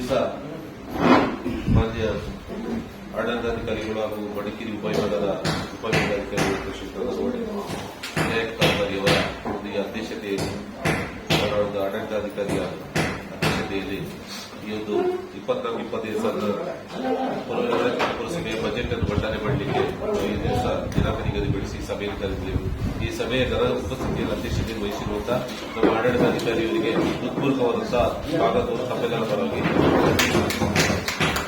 ದಿವಸ ಮಾನ್ಯ ಆಡಳಿತಾಧಿಕಾರಿಗಳು ಹಾಗೂ ಮಡಿಕೇರಿ ಉಪವಿಭಾಗದ ಉಪವಿಭಾಗಾಧಿಕಾರಿಗಳು ಕೃಷಿ ನ್ಯಾಯಕಾರಿಯವರ ಒಂದು ಅಧ್ಯಕ್ಷತೆಯಲ್ಲಿ ಅವರ ಒಂದು ಆಡಳಿತಾಧಿಕಾರಿಯ ಅಧ್ಯಕ್ಷತೆಯಲ್ಲಿ ಈ ಒಂದು ಇಪ್ಪತ್ನಾಲ್ಕು ಇಪ್ಪತ್ತೈದು ಸಾವಿರದ ಪುರಸಭೆಯ ಬಜೆಟ್ ಅನ್ನು ಮಂಡನೆ ಮಾಡಲಿಕ್ಕೆ ಈ ದಿವಸ ದಿನಾಂಕ ನಿಗದಿಪಡಿಸಿ ಸಭೆಯನ್ನು ಕರೆದಿದ್ದೆವು. ಈ ಸಭೆಯ ಜನರ ಉಪಸ್ಥಿತಿಯಲ್ಲಿ ಅಧ್ಯಕ್ಷತೆ ವಹಿಸಿರುವಂತಹ ನಮ್ಮ ಆಡಳಿತಾಧಿಕಾರಿಯವರಿಗೆ ಹೃತ್ಪೂರ್ವಕವಾದಂತಹ ಸ್ವಾಗತವನ್ನು ತಮ್ಮೆಲ್ಲರ ಪರವಾಗಿ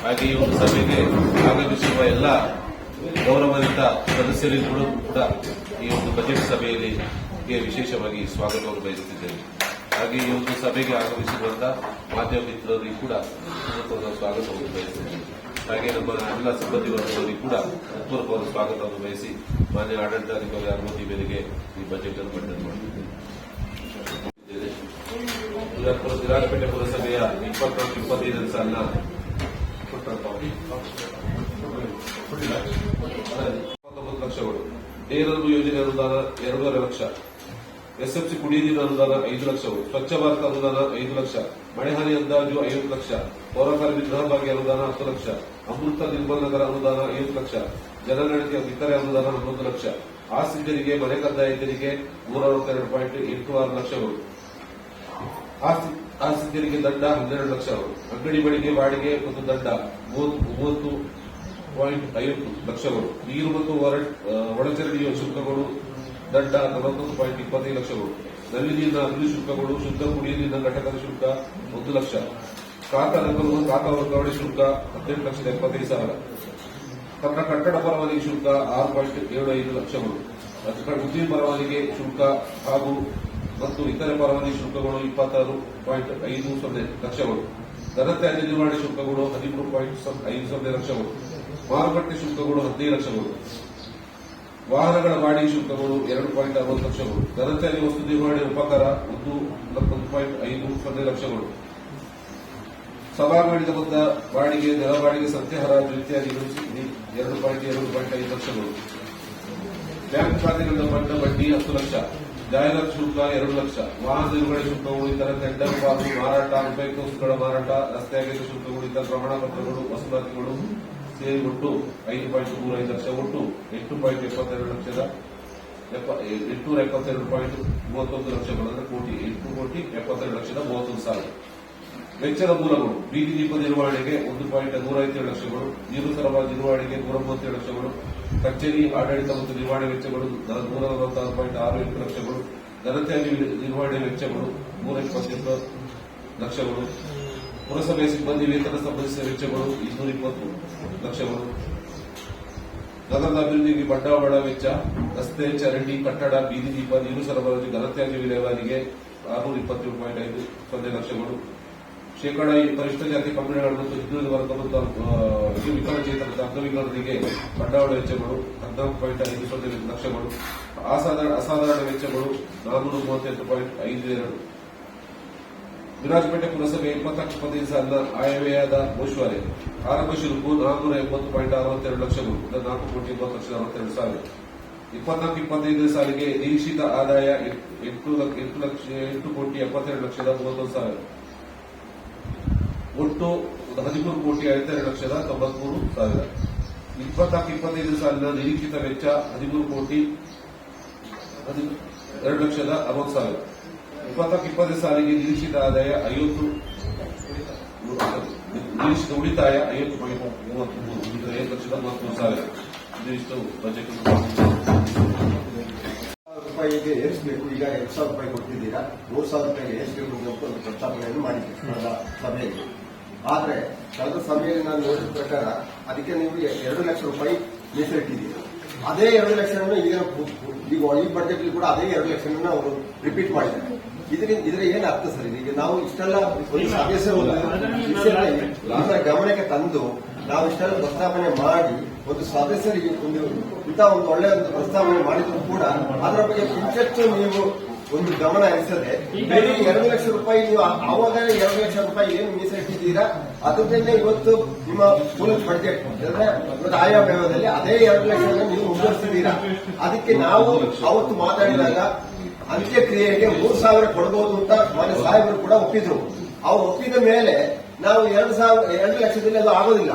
ಹಾಗೆ ಈ ಒಂದು ಸಭೆಗೆ ಆಗಮಿಸಿರುವ ಎಲ್ಲ ಗೌರವಾನ್ವಿತ ಸದಸ್ಯರಿಗೂ ಕೂಡ ಈ ಒಂದು ಬಜೆಟ್ ಸಭೆಯಲ್ಲಿ ವಿಶೇಷವಾಗಿ ಸ್ವಾಗತವನ್ನು ಬಯಸುತ್ತಿದ್ದೇನೆ ಹಾಗೆ ಈ ಒಂದು ಸಭೆಗೆ ಆಗಮಿಸಿರುವಂತಹ ಮಾಧ್ಯಮ ಮಿತ್ರರಿಗೆ ಕೂಡ ಸ್ವಾಗತವನ್ನು ಬಯಸುತ್ತೇನೆ. ಹಾಗೆ ನಮ್ಮ ಎಲ್ಲ ಸಿಬ್ಬಂದಿ ವರ್ಗದವರಿಗೆ ಕೂಡ ಪೂರ್ವಕವಾದ ಸ್ವಾಗತವನ್ನು ಬಯಸಿ ಮಾನ್ಯ ಆಡಳಿತಾಧಿಕಾರಿ ಅನುಮತಿ ಮೇರೆಗೆ ಈ ಬಜೆಟ್ ಅನ್ನು ಮಂಡನೆ ಮಾಡಿದ್ದೇನೆ ಪುರಸಭೆಯ ಇಪ್ಪತ್ನಾಲ್ಕು ಇಪ್ಪತ್ತೈದನೇ ಇಪ್ಪತ್ತೊಂಬತ್ತು ಲಕ್ಷಗಳು ಯೋಜನೆ ಅನುದಾನ ಎರಡೂವರೆ ಲಕ್ಷ ಎಸ್ಎಫ್ಸಿ ಕುಡಿಯ ನೀರು ಅನುದಾನ ಐದು ಲಕ್ಷಗಳು ಸ್ವಚ್ಛ ಭಾರತ ಅನುದಾನ ಐದು ಲಕ್ಷ ಮಳೆಹಾನಿ ಅಂದಾಜು ಐವತ್ತು ಲಕ್ಷ ಪೌರಕಾರ್ಮಿಕ ಗೃಹ ಭಾಗ್ಯ ಅನುದಾನ ಹತ್ತು ಲಕ್ಷ ಅಮೃತ ನಿರ್ಮಲ ನಗರ ಅನುದಾನ ಐವತ್ತು ಲಕ್ಷ ಜನಗಣತಿಯ ಇತರೆ ಅನುದಾನ ಹನ್ನೊಂದು ಲಕ್ಷ ಆಸ್ತಿಕರಿಗೆ ಮನೆ ಕದ್ದಾಯ ತೆರಿಗೆ ನೂರ ಅರವತ್ತೆರಡು ಪಾಯಿಂಟ್ ಎಂಟು ಆರು ಲಕ್ಷಗಳು ಆಸ್ತಿ ಆಸ್ತಿಕರಿಗೆ ದಂಡ ಹನ್ನೆರಡು ಲಕ್ಷ ಅಂಗಡಿ ಬಳಿಗೆ ಬಾಡಿಗೆ ಮತ್ತು ದಂಡ ಮೂವತ್ತು ಪಾಯಿಂಟ್ ಐವತ್ತು ಲಕ್ಷಗಳು ನೀರು ಮತ್ತು ಒಳಚರಂಡಿಯ ಶುಲ್ಕಗಳು ದಂಡ ನಲವತ್ತೊಂದು ಪಾಯಿಂಟ್ ಇಪ್ಪತ್ತೈದು ಲಕ್ಷಗಳು ನಲ್ಲಿ ನೀರಿನ ಅಭಿವೃದ್ಧಿ ಶುಲ್ಕಗಳು ಶುದ್ಧ ಕುಡಿಯುವ ಘಟಕದ ಶುಲ್ಕ ಒಂದು ಲಕ್ಷ. ಖಾತಾ ನಕಲು ಖಾತಾ ವರ್ಗಾವಣೆ ಶುಲ್ಕ ಹದಿನೆಂಟು ಲಕ್ಷದ ಎಪ್ಪತ್ತೈದು ಸಾವಿರ. ತನ್ನ ಕಟ್ಟಡ ಪರವಾನಗಿ ಶುಲ್ಕ ಆರು ಪಾಯಿಂಟ್ ಏಳು ಐದು ಲಕ್ಷಗಳು ಉದ್ಯಮ ಪರವಾನಗಿ ಶುಲ್ಕ ಹಾಗೂ ಮತ್ತು ಇತರೆ ಪರವಾನಗಿ ಶುಲ್ಕಗಳು ಇಪ್ಪತ್ತಾರು ಪಾಯಿಂಟ್ ಐದು ಸೊನ್ನೆ ಲಕ್ಷಗಳು. ಘನತ್ಯಾಜ್ಯ ನಿರ್ವಹಣೆ ಶುಲ್ಕಗಳು ಹದಿಮೂರು ಪಾಯಿಂಟ್ ಐದು ಸೊನ್ನೆ ಲಕ್ಷಗಳು. ಮಾರುಕಟ್ಟೆ ಶುಲ್ಕಗಳು ಹದಿನೈದು ಲಕ್ಷಗಳು. ವಾಹನಗಳ ಬಾಡಿಗೆ ಶುಲ್ಕಗಳು ಎರಡು ಪಾಯಿಂಟ್ ಅರವತ್ತು ಲಕ್ಷಗಳು. ಘನತ್ಯಾಜ್ಯ ವಸ್ತು ನಿರ್ವಹಣೆ ಉಪಕಾರ ಒಂದು ಪಾಯಿಂಟ್ ಐದು ಸೊನ್ನೆ ಲಕ್ಷಗಳು. ಸಭಾಂಗಣದ ಬಂದ ಬಾಡಿಗೆ ನೆಲ ಬಾಡಿಗೆ ಸಂತೆ ಹರಾಜು ಇತ್ಯಾದಿಗಳು ಎರಡು ಪಾಯಿಂಟ್ ಎರಡು ಪಾಯಿಂಟ್ ಐದು ಲಕ್ಷಗಳು. ಬ್ಯಾಂಕ್ ಖಾತೆಗಳಿಂದ ಬಂದ ಬಡ್ಡಿ ಹತ್ತು ಲಕ್ಷ. ಜಾಹೀರಾತು ಶುಲ್ಕ ಎರಡು ಲಕ್ಷ. ವಾಹನ ನಿರ್ವಹಣೆ ಶುಲ್ಕಗಳು ಇತರ ಟೆಂಡರ್ ಪಾಸು ಮಾರಾಟ ಉಪಯುಕ್ತ ವಸ್ತುಗಳ ಮಾರಾಟ, ರಸ್ತೆ ಅಗತ್ಯ ಶುಲ್ಕಗಳು ಇತರ ಪ್ರಮಾಣ ಪತ್ರಗಳು ವಸೂಲಾತಿಗಳು ಸೇರಿ ಒಟ್ಟು ಐದು ಪಾಯಿಂಟ್ ಮೂರು ಐದು ಲಕ್ಷ ಒಟ್ಟು ಎಂಟು ಪಾಯಿಂಟ್ ಎಪ್ಪತ್ತೆರಡು ಲಕ್ಷದ ಎಂಟುನೂರ ಎಪ್ಪತ್ತೆರಡು ಪಾಯಿಂಟ್ ಮೂವತ್ತೊಂದು ಲಕ್ಷಗಳು ಕೋಟಿ, ಎಂಟು ಕೋಟಿ ಎಪ್ಪತ್ತೆರಡು ಲಕ್ಷದ ಮೂವತ್ತೊಂದು ಸಾವಿರ. ವೆಚ್ಚದ ಮೂಲಗಳು, ಬೀದಿ ದೀಪ ನಿರ್ವಹಣೆಗೆ ಒಂದು ಪಾಯಿಂಟ್ ನೂರ ಐವತ್ತೇಳು ಲಕ್ಷಗಳು, ನೀರು ಸರಬರಾಜು ನಿರ್ವಹಣೆಗೆ ನೂರ ಮೂವತ್ತೇಳು ಲಕ್ಷಗಳು ಕಚೇರಿ, ಆಡಳಿತ ಮತ್ತು ನಿರ್ವಹಣೆ ವೆಚ್ಚಗಳು ನೂರ ನಲವತ್ತಾರು ಪಾಯಿಂಟ್ ಆರು ಎಂಟು ಲಕ್ಷಗಳು ಘನತ್ಯಾಜ್ಯ ನಿರ್ವಹಣೆ ವೆಚ್ಚಗಳು ನೂರ ಇಪ್ಪತ್ತೆಂಟು ಲಕ್ಷಗಳು, ಪುರಸಭೆ ಸಿಬ್ಬಂದಿ ವೇತನ ಸಂಬಂಧಿಸಿದ ವೆಚ್ಚಗಳು ಇನ್ನೂರ ಇಪ್ಪತ್ತು ಲಕ್ಷಗಳು. ನಗರದ ಅಭಿವೃದ್ಧಿಗೆ ಬಂಡವಾಳ ವೆಚ್ಚ, ರಸ್ತೆ, ಚರಂಡಿ, ಕಟ್ಟಡ, ಬೀದಿ ದೀಪ, ನೀರು ಸರಬರಾಜು ಘನತ್ಯಾಜ್ಯ ವಿಲೇವಾರಿಗೆ ಆರುನೂರ ಇಪ್ಪತ್ತೇಳು ಪಾಯಿಂಟ್ ಐದು ಸೊನ್ನೆ ಲಕ್ಷಗಳು. ಶೇಕಡ ಈ ಪರಿಷ್ಠ ಜಾತಿ ಪಂಗಡಗಳು ಮತ್ತು ಹಿಂದುಳಿದ ವರ್ಗ ಮತ್ತು ಆ, ಈ ವಿಕಲಚೇತನದ ಅಂಗವಿಕಲರಿಗೆ ಬಂಡವಾಳ ವೆಚ್ಚಗಳು ಹದಿನಾಲ್ಕು ಪಾಯಿಂಟ್ ಐದು ಸೊನ್ನೆ ಲಕ್ಷಗಳು ಅಸಾಧಾರಣ ಅಸಾಧಾರಣ ವೆಚ್ಚಗಳು ನಾನ್ನೂರ ಮೂವತ್ತೆಂಟು ಪಾಯಿಂಟ್ ಐದು ಎರಡು. ವಿರಾಜಪೇಟೆ ಪುರಸಭೆ ಇಪ್ಪತ್ನಾಲ್ಕು ಇಪ್ಪತ್ತೈದು ಸಾಲಿನ ಆಯವ್ಯಯದ ಗೋಶ್ವಾರೆ ಆರಂಭ ಶುಲ್ಕು ನಾನ್ನೂರ ಎಂಬತ್ತು ಪಾಯಿಂಟ್ ಅರವತ್ತೆರಡು ಲಕ್ಷಗಳು ಇದು ನಾಲ್ಕು ಕೋಟಿ ಎಂಬತ್ತು ಲಕ್ಷದ ಅರವತ್ತೆರಡು ಸಾವಿರ. ಇಪ್ಪತ್ನಾಲ್ಕು ಇಪ್ಪತ್ತೈದು ಸಾಲಿಗೆ ನಿರೀಕ್ಷಿತ ಆದಾಯ ಎಂಟು ಲಕ್ಷ ಎಂಟು ಲಕ್ಷ ಎಂಟು ಕೋಟಿ ಎಪ್ಪತ್ತೆರಡು ಲಕ್ಷದ ಮೂವತ್ತೊಂದು ಸಾವಿರ. ಒಟ್ಟು ಹದಿಮೂರು ಕೋಟಿ ಐದೆರಡು ಲಕ್ಷದ ತೊಂಬತ್ಮೂರು ಸಾವಿರ. ಇಪ್ಪತ್ನಾಲ್ಕು ಇಪ್ಪತ್ತೈದು ಸಾಲಿನ ನಿರೀಕ್ಷಿತ ವೆಚ್ಚ ಹದಿಮೂರು ಕೋಟಿ ಎರಡು ಲಕ್ಷದ ಅರವತ್ತು ಸಾವಿರ. ಇಪ್ಪತ್ನಾಲ್ಕು ಇಪ್ಪತ್ತೈದು ಸಾಲಿಗೆ ನಿರೀಕ್ಷಿತ ಆದಾಯ ಐವತ್ತು, ನಿರೀಕ್ಷಿತ ಉಳಿತಾಯ ಐವತ್ತು ಪಾಯಿಂಟ್ ಮೂವತ್ತ್ ಮೂರು ಐದು ಲಕ್ಷದ ಮೂವತ್ಮೂರು ಸಾವಿರ. ಇದಿಷ್ಟು ಬಜೆಟ್ ರೂಪಾಯಿಗೆ ಏರಿಸಬೇಕು, ಈಗ ಎರಡು ಸಾವಿರ ರೂಪಾಯಿ ಕೊಟ್ಟಿದ್ದೀರಾ. ಮೂರು ಸಾವಿರ ರೂಪಾಯಿಗೆ ಏರಿಸಬೇಕು ಅಂತ ಒಂದು ಪ್ರಸ್ತಾವನೆಯನ್ನು ಮಾಡಿದ್ದೆ ಕಳೆದ ಸಭೆಯಲ್ಲಿ. ಆದ್ರೆ ಕಳೆದ ಸಮಯದಲ್ಲಿ ನಾನು ನೋಡಿದ ಪ್ರಕಾರ ಅದಕ್ಕೆ ನೀವು ಎರಡು ಲಕ್ಷ ರೂಪಾಯಿ ಮೀಸಲಿಟ್ಟಿದ್ದೀರಿ. ಅದೇ ಎರಡು ಲಕ್ಷವನ್ನು ಈಗ ಈಗ ಈ ಬಜೆಟ್ ಕೂಡ ಅದೇ ಎರಡು ಲಕ್ಷವನ್ನು ಅವರು ರಿಪೀಟ್ ಮಾಡಿದ್ದಾರೆ. ಇದರಿಂದ ಇದರ ಏನ್ ಅರ್ಥ ಸರ್ ಈಗ ನಾವು ಇಷ್ಟೆಲ್ಲ ಸದಸ್ಯರ ಗಮನಕ್ಕೆ ತಂದು ನಾವು ಇಷ್ಟೆಲ್ಲ ಪ್ರಸ್ತಾವನೆ ಮಾಡಿ ಒಂದು ಸದಸ್ಯರಿಗೆ ಒಂದು ಇಂತಹ ಒಂದು ಒಳ್ಳೆಯ ಒಂದು ಪ್ರಸ್ತಾವನೆ ಮಾಡಿದ್ರು ಕೂಡ ಅದರ ಬಗ್ಗೆ ಹೆಚ್ಚೆಚ್ಚು ನೀವು ಒಂದು ಗಮನ ಹರಿಸದೆ ಬೇರೆ ಎರಡು ಲಕ್ಷ ರೂಪಾಯಿ ನೀವು ಆವಾಗ ಎರಡು ಲಕ್ಷ ರೂಪಾಯಿ ಏನು ಮೀಸಲಿಟ್ಟಿದ್ದೀರಾ? ಅದನ್ನೇ ಇವತ್ತು ನಿಮ್ಮ ಮೂಲಕ ಬಡ್ಜೆಟ್ ಅಂದ್ರೆ ಇವತ್ತು ಆಯಾ ಅದೇ ಎರಡು ಲಕ್ಷ ನೀವು ಮುಂದುವರಿಸಿದ್ದೀರಾ ಅದಕ್ಕೆ ನಾವು ಅವತ್ತು ಮಾತಾಡಿದಾಗ ಅಂತ್ಯಕ್ರಿಯೆಗೆ ಮೂರು ಸಾವಿರ ಕೊಡಬಹುದು ಅಂತ ಮಾನ್ಯ ಸಾಹೇಬರು ಕೂಡ ಒಪ್ಪಿದ್ರು. ಅವ್ರು ಒಪ್ಪಿದ ಮೇಲೆ ನಾವು ಎರಡು ಸಾವಿರ, ಎರಡು ಲಕ್ಷದಲ್ಲಿ ಅದು ಆಗೋದಿಲ್ಲ.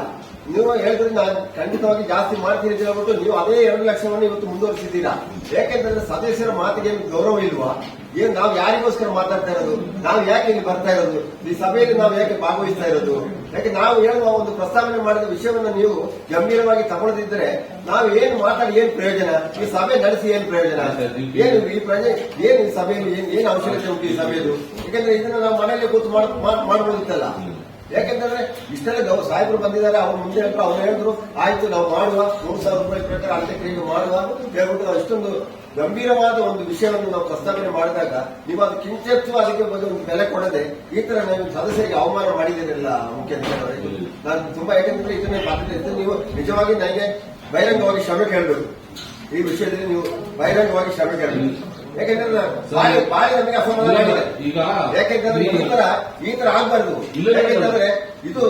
ನೀವು ಹೇಳಿದ್ರೆ ನಾನು ಖಂಡಿತವಾಗಿ ಜಾಸ್ತಿ ಮಾಡ್ತೀನಿ ಹೇಳ್ಬಿಟ್ಟು ನೀವು ಅದೇ ಎರಡು ಲಕ್ಷವನ್ನು ಇವತ್ತು ಮುಂದುವರಿಸಿದ್ದೀರಾ? ಯಾಕೆಂದ್ರೆ ಸದಸ್ಯರ ಮಾತಿಗೆ ಗೌರವ ಇಲ್ವಾ? ಏನ್ ನಾವು ಯಾರಿಗೋಸ್ಕರ ಮಾತಾಡ್ತಾ ಇರೋದು? ನಾವು ಯಾಕೆ ಇಲ್ಲಿ ಬರ್ತಾ ಇರೋದು? ಈ ಸಭೆಯಲ್ಲಿ ನಾವು ಯಾಕೆ ಭಾಗವಹಿಸ್ತಾ ಇರೋದು? ಯಾಕೆ ನಾವು ಹೇಳುವ ಒಂದು ಪ್ರಸ್ತಾವನೆ ಮಾಡಿದ ವಿಷಯವನ್ನು ನೀವು ಗಂಭೀರವಾಗಿ ತಗೊಳ್ಳದಿದ್ರೆ ನಾವು ಏನ್ ಮಾತಾಡಿ ಏನ್ ಪ್ರಯೋಜನ? ಈ ಸಭೆ ನಡೆಸಿ ಏನ್ ಪ್ರಯೋಜನ? ಏನು ಈ ಪ್ರಜೆ ಏನು ಈ ಸಭೆಯಲ್ಲಿ ಏನ್ ಏನ್ ಅವಶ್ಯಕತೆ ಉಂಟು ಈ ಸಭೆಯದು ಯಾಕಂದ್ರೆ ಇದನ್ನ ನಾವು ಮನೆಯಲ್ಲಿ ಕೂತು ಮಾಡ್- ಮಾಡ್- ಮಾಡ್ಬೋದಿತ್ತಲ್ಲ. ಯಾಕೆಂದ್ರೆ ಇಷ್ಟೆಲ್ಲ ಗೌ ಸಾಹೇಬರು ಬಂದಿದ್ದಾರೆ, ಅವ್ರು ಮುಂದೆ ಅಂತ ಅವ್ರು ಹೇಳಿದ್ರು, ಆಯ್ತು ನಾವು ಮಾಡುವ, ಮೂರು ಸಾವಿರ ರೂಪಾಯಿ ಪ್ರಕಾರ ಅಂತ್ಯಕ್ರಿಯೆ ಮಾಡುವ ಹೇಳ್ಬಿಟ್ಟು ನಾವು ಇಷ್ಟೊಂದು ಗಂಭೀರವಾದ ಒಂದು ವಿಷಯವನ್ನು ನಾವು ಪ್ರಸ್ತಾವನೆ ಮಾಡಿದಾಗ ನೀವು ಅದು ಕಿಂಚಿತ್ತು ಅದಕ್ಕೆ ಬಗ್ಗೆ ಒಂದು ಬೆಲೆ ಕೊಡದೆ ಈ ತರ ನಾನು ಸದಸ್ಯರಿಗೆ ಅವಮಾನ ಮಾಡಿದ್ದೀರಲ್ಲ ಮುಖ್ಯಮಂತ್ರಿಯವರೇ ನಾನು ತುಂಬಾ ಯಾಕೆಂದ್ರೆ ಇದನ್ನೇ ಮಾತಾಡಿದ್ರೆ ನೀವು ನಿಜವಾಗಿ ನನಗೆ ಬಹಿರಂಗವಾಗಿ ಶ್ರಮ ಕೇಳಬೇಕು. ಈ ವಿಷಯದಲ್ಲಿ ನೀವು ಬಹಿರಂಗವಾಗಿ ಶ್ರಮ ಕೇಳಬೇಕು. ಯಾಕೆಂದ್ರೆ ಬಾಯಿ ಬಾಯಿ ನಮಗೆ ಅಸಮಾಧಾನ ಆಗಿದೆ. ಈಗ ಯಾಕೆಂದ್ರೆ ಈ ತರ ಈ ತರ ಆಗ್ಬಾರ್ದು. ಇದು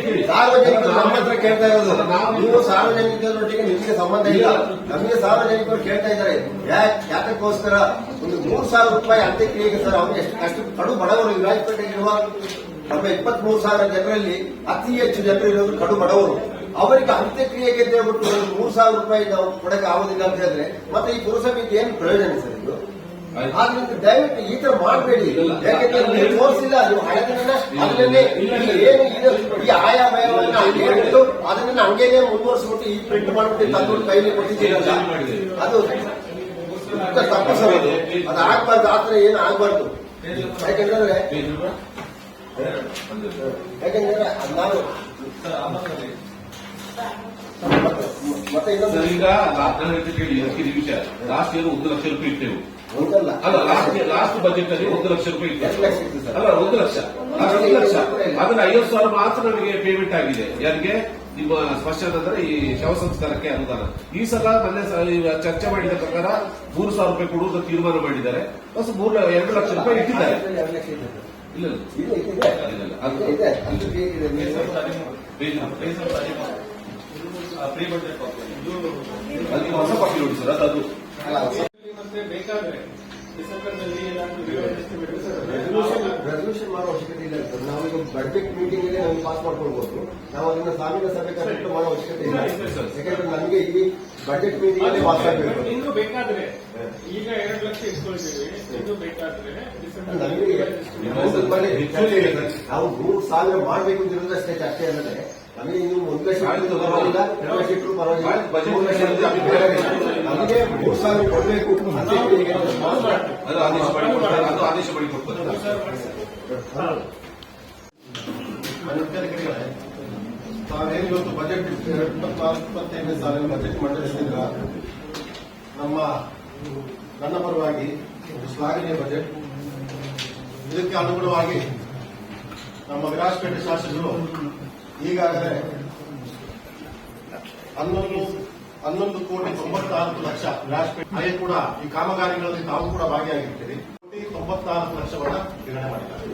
ಕೇಳಿ. ಸಾರ್ವಜನಿಕರು ನಮ್ಮ ಹತ್ರ ಕೇಳ್ತಾ ಇರೋದು. ನಾವು- ಸಾರ್ವಜನಿಕರೊಟ್ಟಿಗೆ ನಿಮಗೆ ಸಂಬಂಧ ಇಲ್ಲ. ನಮಗೆ ಸಾರ್ವಜನಿಕರು ಕೇಳ್ತಾ ಇದ್ದಾರೆ. ಯಾಕೆ ಯಾತಕ್ಕೋಸ್ಕರ ಒಂದು ಮೂರು ಸಾವಿರ ರೂಪಾಯಿ ಅಂತ್ಯಕ್ರಿಯೆಗೆ ಸರ್ ಅವ್ರಿಗೆ ಎಷ್ಟು ಕಷ್ಟ ಕಡು ಬಡವರು ವಿರಾಜಪೇಟೆ ಇರುವ ನಮ್ಮ ಇಪ್ಪತ್ಮೂರು ಸಾವಿರ ಜನರಲ್ಲಿ ಅತಿ ಹೆಚ್ಚು ಜನರು ಇರೋದು ಕಡು ಬಡವರು. ಅವರಿಗೆ ಅಂತ್ಯಕ್ರಿಯೆಗೆ ಅಂತ ಹೇಳ್ಬಿಟ್ಟು ಒಂದು ಮೂರು ಸಾವಿರ ರೂಪಾಯಿ ನಾವು ಕೊಡಕ್ಕೆ ಆಗೋದಿಲ್ಲ ಅಂತ ಹೇಳಿದ್ರೆ ಮತ್ತೆ ಈ ಪುರಸಭೆಗೆ ಏನು ಪ್ರಯೋಜನ ಸರ್ ಇದು. ಆದ್ರಿಂದ ದಯವಿಟ್ಟು ಈ ತರ ಮಾಡಬೇಡಿ. ಯಾಕೆಂದ್ರೆ ನೀವು ತೋರಿಸಿಲ್ಲ ಅದು ಹಳೆದನ್ನ ಅದನ್ನೇ. ಏನು ಇದು ಈ ಹಂಗೆ ಇಟ್ಟು ಅದನ್ನ ಹಂಗೇನೆ ಮುಂದುವರಿಸ್ಬಿಟ್ಟು ಈ ಪ್ರಿಂಟ್ ಮಾಡ್ಬಿಟ್ಟು ತಂದು ಕೈಲಿ ಕೊಟ್ಟಿದ್ದೀರಲ್ಲ ಅದು ತಪ್ಪು ಸರ್ ಅದು. ಅದು ಆಗ್ಬಾರ್ದು ಆತರ ಏನು ಆಗ್ಬಾರ್ದು ಯಾಕಂದ್ರೆ ಯಾಕಂದ್ರೆ ಅದ್ ಈಗ ಕೇಳಿ ವಿಷಯ ಲಾಸ್ಟ್ ಇಯರ್ ಒಂದು ಲಕ್ಷ ರೂಪಾಯಿ ಇಟ್ಟೆವು. ಅಲ್ಲ ಲಾಸ್ಟ್ ಲಾಸ್ಟ್ ಬಜೆಟ್ ಅಲ್ಲಿ ಒಂದು ಲಕ್ಷ ರೂಪಾಯಿ ಸರ್. ಅಲ್ಲ ಒಂದು ಲಕ್ಷ. ಒಂದು ಲಕ್ಷ. ಅದನ್ನ ಐವತ್ತು ಸಾವಿರ ಮಾತ್ರ ನಮಗೆ ಪೇಮೆಂಟ್ ಆಗಿದೆ. ಯಾರಿಗೆ? ನಿಮ್ಮ ಸ್ಪಷ್ಟ ಅಂದ್ರೆ ಈ ಶವ ಸಂಸ್ಕಾರಕ್ಕೆ ಅನುದಾನ. ಈ ಸಲ ಮೊನ್ನೆ ಚರ್ಚೆ ಮಾಡಿದ ಪ್ರಕಾರ ಮೂರು ಸಾವಿರ ರೂಪಾಯಿ ಕೊಡುವುದು ತೀರ್ಮಾನ ಮಾಡಿದ್ದಾರೆ. ಮೂರು ಎರಡು ಲಕ್ಷ ರೂಪಾಯಿ ಇಟ್ಟಿದ್ದಾರೆ. ಇಲ್ಲ ಇಲ್ಲ. ಇಲ್ಲ, ಇಲ್ಲ. ಬಜೆಟ್ ಇದೆ, ಅಲ್ಲಿ. ಹೊಸ ಕಾಪಿ ನೋಡಿ ಸರ್ ಅದು ಮತ್ತೆ ಬೇಕಾದ್ರೆ ಡಿಸೆಂಬರ್ನಲ್ಲಿ ಏನಾದ್ರು ರೆಸಲ್ಯೂಷನ್ ಮಾಡೋ ಅವಶ್ಯಕತೆ ಇಲ್ಲ ಸರ್. ನಾವು ಈಗ ಬಜೆಟ್ ಮೀಟಿಂಗ್ ಅಲ್ಲಿ ನಾವು ಪಾಸ್ ಮಾಡ್ಕೊಳ್ಬಹುದು ನಾವು ಅದನ್ನ ಸಾವಿರ ಸಭೆ ಕರೆಕ್ಟ್ ಮಾಡೋ ಅವಶ್ಯಕತೆ ಇಲ್ಲ. ಇಲ್ಲ. ಯಾಕಂದ್ರೆ ನಮಗೆ ಈ ಬಜೆಟ್ ಮೀಟಿಂಗ್ ಇನ್ನು ಬೇಕಾದ್ರೆ ಈಗ ಎರಡು ಲಕ್ಷ ಇಟ್ಕೊಳ್ತೀವಿ ಇನ್ನು ಬೇಕಾದ್ರೆ. ನಾವು ಮೂರು ಸಾವಿರ ಮಾಡಬೇಕು ಅಂತ ಅಷ್ಟೇ ಚರ್ಚೆ ಅಲ್ಲದೆ ನಮಗೆ ಇನ್ನು ಒಂದು ಲಕ್ಷ ಪರವಾಗಿಲ್ಲ ಎರಡು ಲಕ್ಷ ಇಟ್ಟರು ಪರವಾಗಿಲ್ಲ. budget ಮೂರು ಲಕ್ಷ ಬೇಕಾಗಿಲ್ಲ. ನಮಗೆ ಮೂರು ಸಾವಿರ ಕೊಡಬೇಕು. ಅಂತ ಹೇಳಿ ಅದು ಆದೇಶ ಪಡಿಕೊಡ್ತಾರೆ ಅದು ಆದೇಶ ಮಾಡಿ ಇವತ್ತು ಬಜೆಟ್ ಇಪ್ಪತ್ನಾಲ್ಕು ಇಪ್ಪತ್ತೈದನೇ ಸಾಲಿನ ಬಜೆಟ್ ಮಂಡಿಸಿದ್ರ ನಮ್ಮ ನನ್ನ ಪರವಾಗಿ ಶ್ಲಾಘನೀಯ ಬಜೆಟ್ ಇದಕ್ಕೆ ಅನುಗುಣವಾಗಿ ನಮ್ಮ ವಿರಾಜಪೇಟೆ ಶಾಸಕರು ಈಗಾಗಲೇ ಹನ್ನೊಂದು ಹನ್ನೊಂದು ಕೋಟಿ ತೊಂಬತ್ನಾಲ್ಕು ಲಕ್ಷ ವಿರಾಜಪೇಟೆ ಹಾಗೆ ಕೂಡ ಈ ಕಾಮಗಾರಿಗಳಲ್ಲಿ ತಾವು ಕೂಡ ಭಾಗಿಯಾಗಿರ್ತೀರಿ. ಕೋಟಿ ತೊಂಬತ್ನಾಲ್ಕು ಲಕ್ಷವನ್ನ ನಿರ್ಣಯ ಮಾಡಿದ್ದಾರೆ.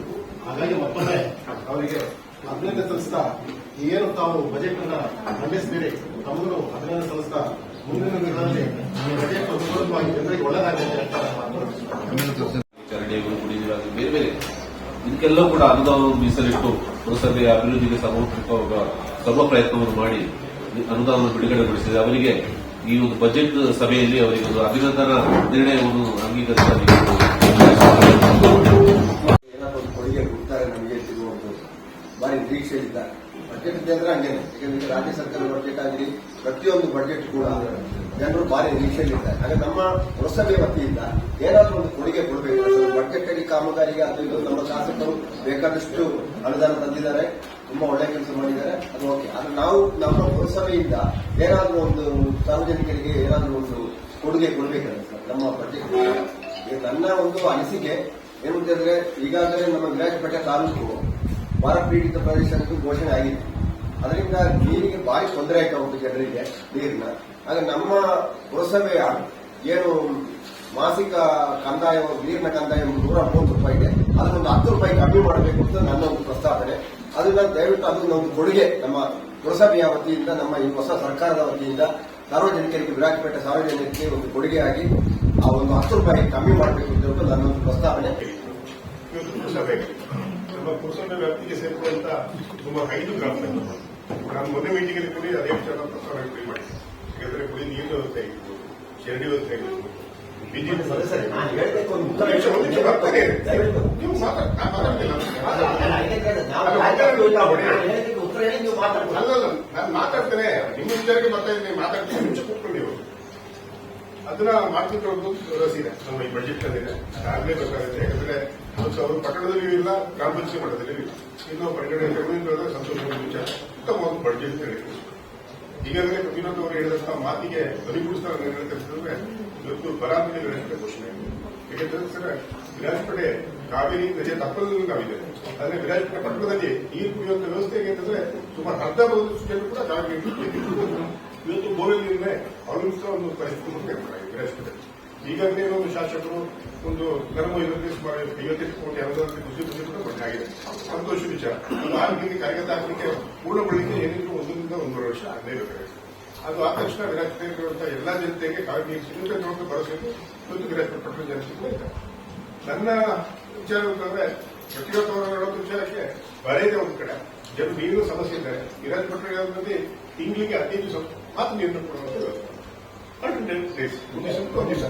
ಹಾಗಾಗಿ ಮತ್ತೊಮ್ಮೆ ಅವರಿಗೆ ಅಭಿನಂದನೆ ಸಲ್ಲಿಸ್ತಾ ಏನು ತಾವು ಬಜೆಟ್ ಅನ್ನ ಮಂಡಿಸಿದರೆ ತಮಗೂ ಅಭಿನಂದನೆ ಸಲ್ಲಿಸ್ತಾ ಮುಂದಿನ ದಿನಗಳಲ್ಲಿ ಈ ಬಜೆಟ್ ಅನುಕೂಲವಾಗಿ ಜನರಿಗೆ ಒಳ್ಳೆಯದಾಗಲಿದೆ ಅಂತ. ಬೇರೆ ಬೇರೆ. ಇದಕ್ಕೆಲ್ಲವೂ ಕೂಡ ಅನುದಾನವನ್ನು ಮೀಸಲಿಟ್ಟು ಪುರಸಭೆಯ ಅಭಿವೃದ್ಧಿಗೆ ಸಮರ್ಪಕ ಸರ್ವ ಪ್ರಯತ್ನವನ್ನು ಮಾಡಿ ಅನುದಾನವನ್ನು ಬಿಡುಗಡೆಗೊಳಿಸಿದೆ. ಅವರಿಗೆ ಈ ಒಂದು ಬಜೆಟ್ ಸಭೆಯಲ್ಲಿ ಅವರಿಗೆ ಒಂದು ಅಭಿನಂದನಾ ನಿರ್ಣಯವನ್ನು ಒಂದು ಕೊಡುಗೆ ಕೊಡ್ತಾರೆ ನಮಗೆ ಸಿಗುವಂಥದ್ದು? ಭಾರಿ ನಿರೀಕ್ಷೆ ಇದ್ದಾರೆ ಬಜೆಟ್ ಇದೆ ಅಂದ್ರೆ ಹಂಗೇನೆ. ಈಗ ಈಗ ರಾಜ್ಯ ಸರ್ಕಾರದ ಬಜೆಟ್ ಆಗಲಿ ಪ್ರತಿಯೊಂದು ಬಜೆಟ್ ಕೂಡ ಜನರು ಭಾರಿ ನಿರೀಕ್ಷೆಯಲ್ಲಿದ್ದಾರೆ ಹಾಗೆ ನಮ್ಮ ಪುರಸಭೆ ವತಿಯಿಂದ ಏನಾದರೂ ಒಂದು ಕೊಡುಗೆ ಕೊಡಬೇಕು. ಬಜೆಟ್ ಅಲ್ಲಿ ಕಾಮಗಾರಿಗೆ ಅದು ನಮ್ಮ ಶಾಸಕರು ಬೇಕಾದಷ್ಟು ಅನುದಾನ ತಂದಿದ್ದಾರೆ. ತುಂಬಾ ಒಳ್ಳೆ ಕೆಲಸ ಮಾಡಿದ್ದಾರೆ. ಅದು ಓಕೆ. ಆದ್ರೆ ನಾವು ನಮ್ಮ ಪುರಸಭೆಯಿಂದ ಏನಾದರೂ ಒಂದು ಸಾರ್ವಜನಿಕರಿಗೆ ಏನಾದರೂ ಒಂದು ಕೊಡುಗೆ ಕೊಡಬೇಕಲ್ಲ ಸರ್, ನಮ್ಮ ಬಜೆಟ್ ನನ್ನ ಒಂದು ಅನಿಸಿಕೆ ಏನು ಅಂತಂದ್ರೆ ಈಗಾಗಲೇ ನಮ್ಮ ವಿರಾಜಪೇಟೆ ತಾಲೂಕು ಬರ ಪೀಡಿತ ಪ್ರದೇಶ ಅಂತ ಘೋಷಣೆ ಆಗಿದೆ ಅದರಿಂದ ನೀರಿಗೆ ಭಾರಿ ತೊಂದರೆ ಆಯ್ತಾ ಉಂಟು ಜನರಿಗೆ, ನೀರಿನ. ಆಗ ನಮ್ಮ ಪುರಸಭೆಯ ಏನು ಮಾಸಿಕ ಕಂದಾಯ, ನೀರಿನ ಕಂದಾಯ ನೂರ ಮೂವತ್ತು ರೂಪಾಯಿ ಇದೆ. ಅದನ್ನೊಂದು ಹತ್ತು ರೂಪಾಯಿ ಕಮ್ಮಿ ಮಾಡಬೇಕು ಅಂತ ನನ್ನ ಒಂದು ಪ್ರಸ್ತಾವನೆ. ಅದನ್ನ ದಯವಿಟ್ಟು ಅದನ್ನ ಒಂದು ಕೊಡುಗೆ ನಮ್ಮ ಪುರಸಭೆಯ ವತಿಯಿಂದ, ನಮ್ಮ ಈ ಹೊಸ ಸರ್ಕಾರದ ವತಿಯಿಂದ ಸಾರ್ವಜನಿಕರಿಗೆ, ವಿರಾಜಪೇಟೆ ಸಾರ್ವಜನಿಕರಿಗೆ ಒಂದು ಕೊಡುಗೆಯಾಗಿ ಆ ಒಂದು ಹತ್ತು ರೂಪಾಯಿ ಕಮ್ಮಿ ಮಾಡಬೇಕು ಅಂತ ನನ್ನ ಒಂದು ಪ್ರಸ್ತಾವನೆ. ನಮ್ಮ ಪುರಸಭೆ ವ್ಯಾಪ್ತಿಗೆ ಸೇರಿರುವಂತ ಸುಮಾರು ಐದು ಗ್ರಾಮ ಪಂಚಾಯತ್ ನಾನು ಮೊದಲ ಮೀಟಿಂಗ್ ಅಲ್ಲಿ ಕೂಡ ಅದೇ ವಿಚಾರ ಪ್ರಸ್ತಾವ ಮಾಡಿ. ಯಾಕಂದ್ರೆ ಕುಡಿ ನೀರಿನ ವ್ಯವಸ್ಥೆ ಆಗಿರ್ಬೋದು ಚರಂಡಿ ವ್ಯವಸ್ಥೆ ಆಗಿರ್ಬೋದು ಬಿಜೆಪಿ ನೀವು ನಾನು ಮಾತಾಡ್ತೇನೆ. ನಿಮ್ಮ ವಿಚಾರಕ್ಕೆ ಬರ್ತಾ ಇದ್ದೀನಿ ಮಾತಾಡ್ತೀನಿ ಅದನ್ನ ಇದೆ ರಸಿದೆ ನಮ್ಮ ಈ ಬಜೆಟ್ ಅಲ್ಲಿದೆ ಆಗ್ಲೇಬೇಕಾಗುತ್ತೆ ಯಾಕಂದ್ರೆ ಅವರು ಪಟ್ಟಣದಲ್ಲಿ ಇಲ್ಲ ಗ್ರಾಮ ಪಂಚಾಯತ್ ಮಟ್ಟದಲ್ಲಿ ಇಲ್ಲ. ಇನ್ನು ಪರಿಗಣನೆ ತಗೊಂಡಿದ್ರೆ ಸಂತೋಷ ವಿಚಾರ. ಉತ್ತಮ ಒಂದು ಬಡ್ಜೆಟ್ ಹೇಳಿದ್ರು. ಈಗಾಗಲೇ ವಿನೋದ್ ಅವರು ಹೇಳಿದಂತಹ ಮಾತಿಗೆ ಬಲಿಗೂಡಿಸ್ತಾ ನಿರ್ಣಯಿಸಿದ್ರೆ ಇವತ್ತು ಬರಾಮಣಿ ಗಣೇಶ ಘೋಷಣೆ. ಯಾಕಂದ್ರೆ ಸರ್, ವಿರಾಜಪೇಟೆ ಕಾವೇರಿ ನದಿಯ ತಪ್ಪದಲ್ಲಿ ನಾವಿದ್ದೇವೆ. ಆದ್ರೆ ವಿರಾಜಪೇಟೆ ಪಟ್ಟಣದಲ್ಲಿ ನೀರು ಕುಡಿಯುವಂತ ವ್ಯವಸ್ಥೆ ಹೇಗೆ ಅಂತಂದ್ರೆ ಸುಮಾರು ಅರ್ಧ ಬಂದು ಕೂಡ ಕಾವೇರಿ ಇವತ್ತು ಬೋರಲ್ಲಿ ಅವಲಂಬಿಸುವ ಒಂದು ಪರಿಸ್ಥಿತಿ ಮುಂದೆ ವಿರಾಜಪೇಟೆ ಈಗಾಗಲೇ ಒಂದು ಶಾಸಕರು ಒಂದು ಧರ್ಮ ಇರುತ್ತೆ ಸುಮಾರು ಐವತ್ತೆಂಟು ಕೋಟಿ ಅನುದಾನಕ್ಕೆ ಕೃಷಿ ಕೃಷಿ ಕೂಡ ಬಂದ ಆಗಿದೆ ಸಂತೋಷ ವಿಚಾರ. ಆರೋಗ್ಯಕ್ಕೆ ಕಾರ್ಯಗತ ಆಗಲಿಕ್ಕೆ ಪೂರ್ಣಗೊಳ್ಳಿಕ್ಕೆ ಏನಿದ್ರು ಒಂದರಿಂದ ಒಂದೂವರೆ ವರ್ಷ ಆಗಲೇ ಬೇಕಾಗುತ್ತೆ. ಅದು ಆದ ತಕ್ಷಣ ವಿರಾಜಪೇಟೆಗಿರುವಂತಹ ಎಲ್ಲಾ ಜನತೆಗೆ ಕಾರ್ಯ ಸಿಗುತ್ತೆ ಭರವಸೆಗೆ ಮತ್ತು ವಿರಾಜಪೇಟೆ ಪಟ್ಟಣ ಕೂಡ ಇದೆ ನನ್ನ ವಿಚಾರ ಅಂತಂದ್ರೆ ವ್ಯಕ್ತಿಗತ ವಿಚಾರಕ್ಕೆ ಬರೆಯದೆ ಒಂದು ಕಡೆ. ಜನರು ನೀರಿನ ಸಮಸ್ಯೆ ಇದ್ದಾರೆ. ವಿರಾಜಪೇಟೆ ತಿಂಗಳಿಗೆ ಹದಿನೈದು ಮಾತ್ರ ನೀರನ್ನು ಕೊಡುವಂತ ವ್ಯವಸ್ಥೆ ಒಂದು ನಿಮಿಷ ಒಂದು ನಿಮಿಷ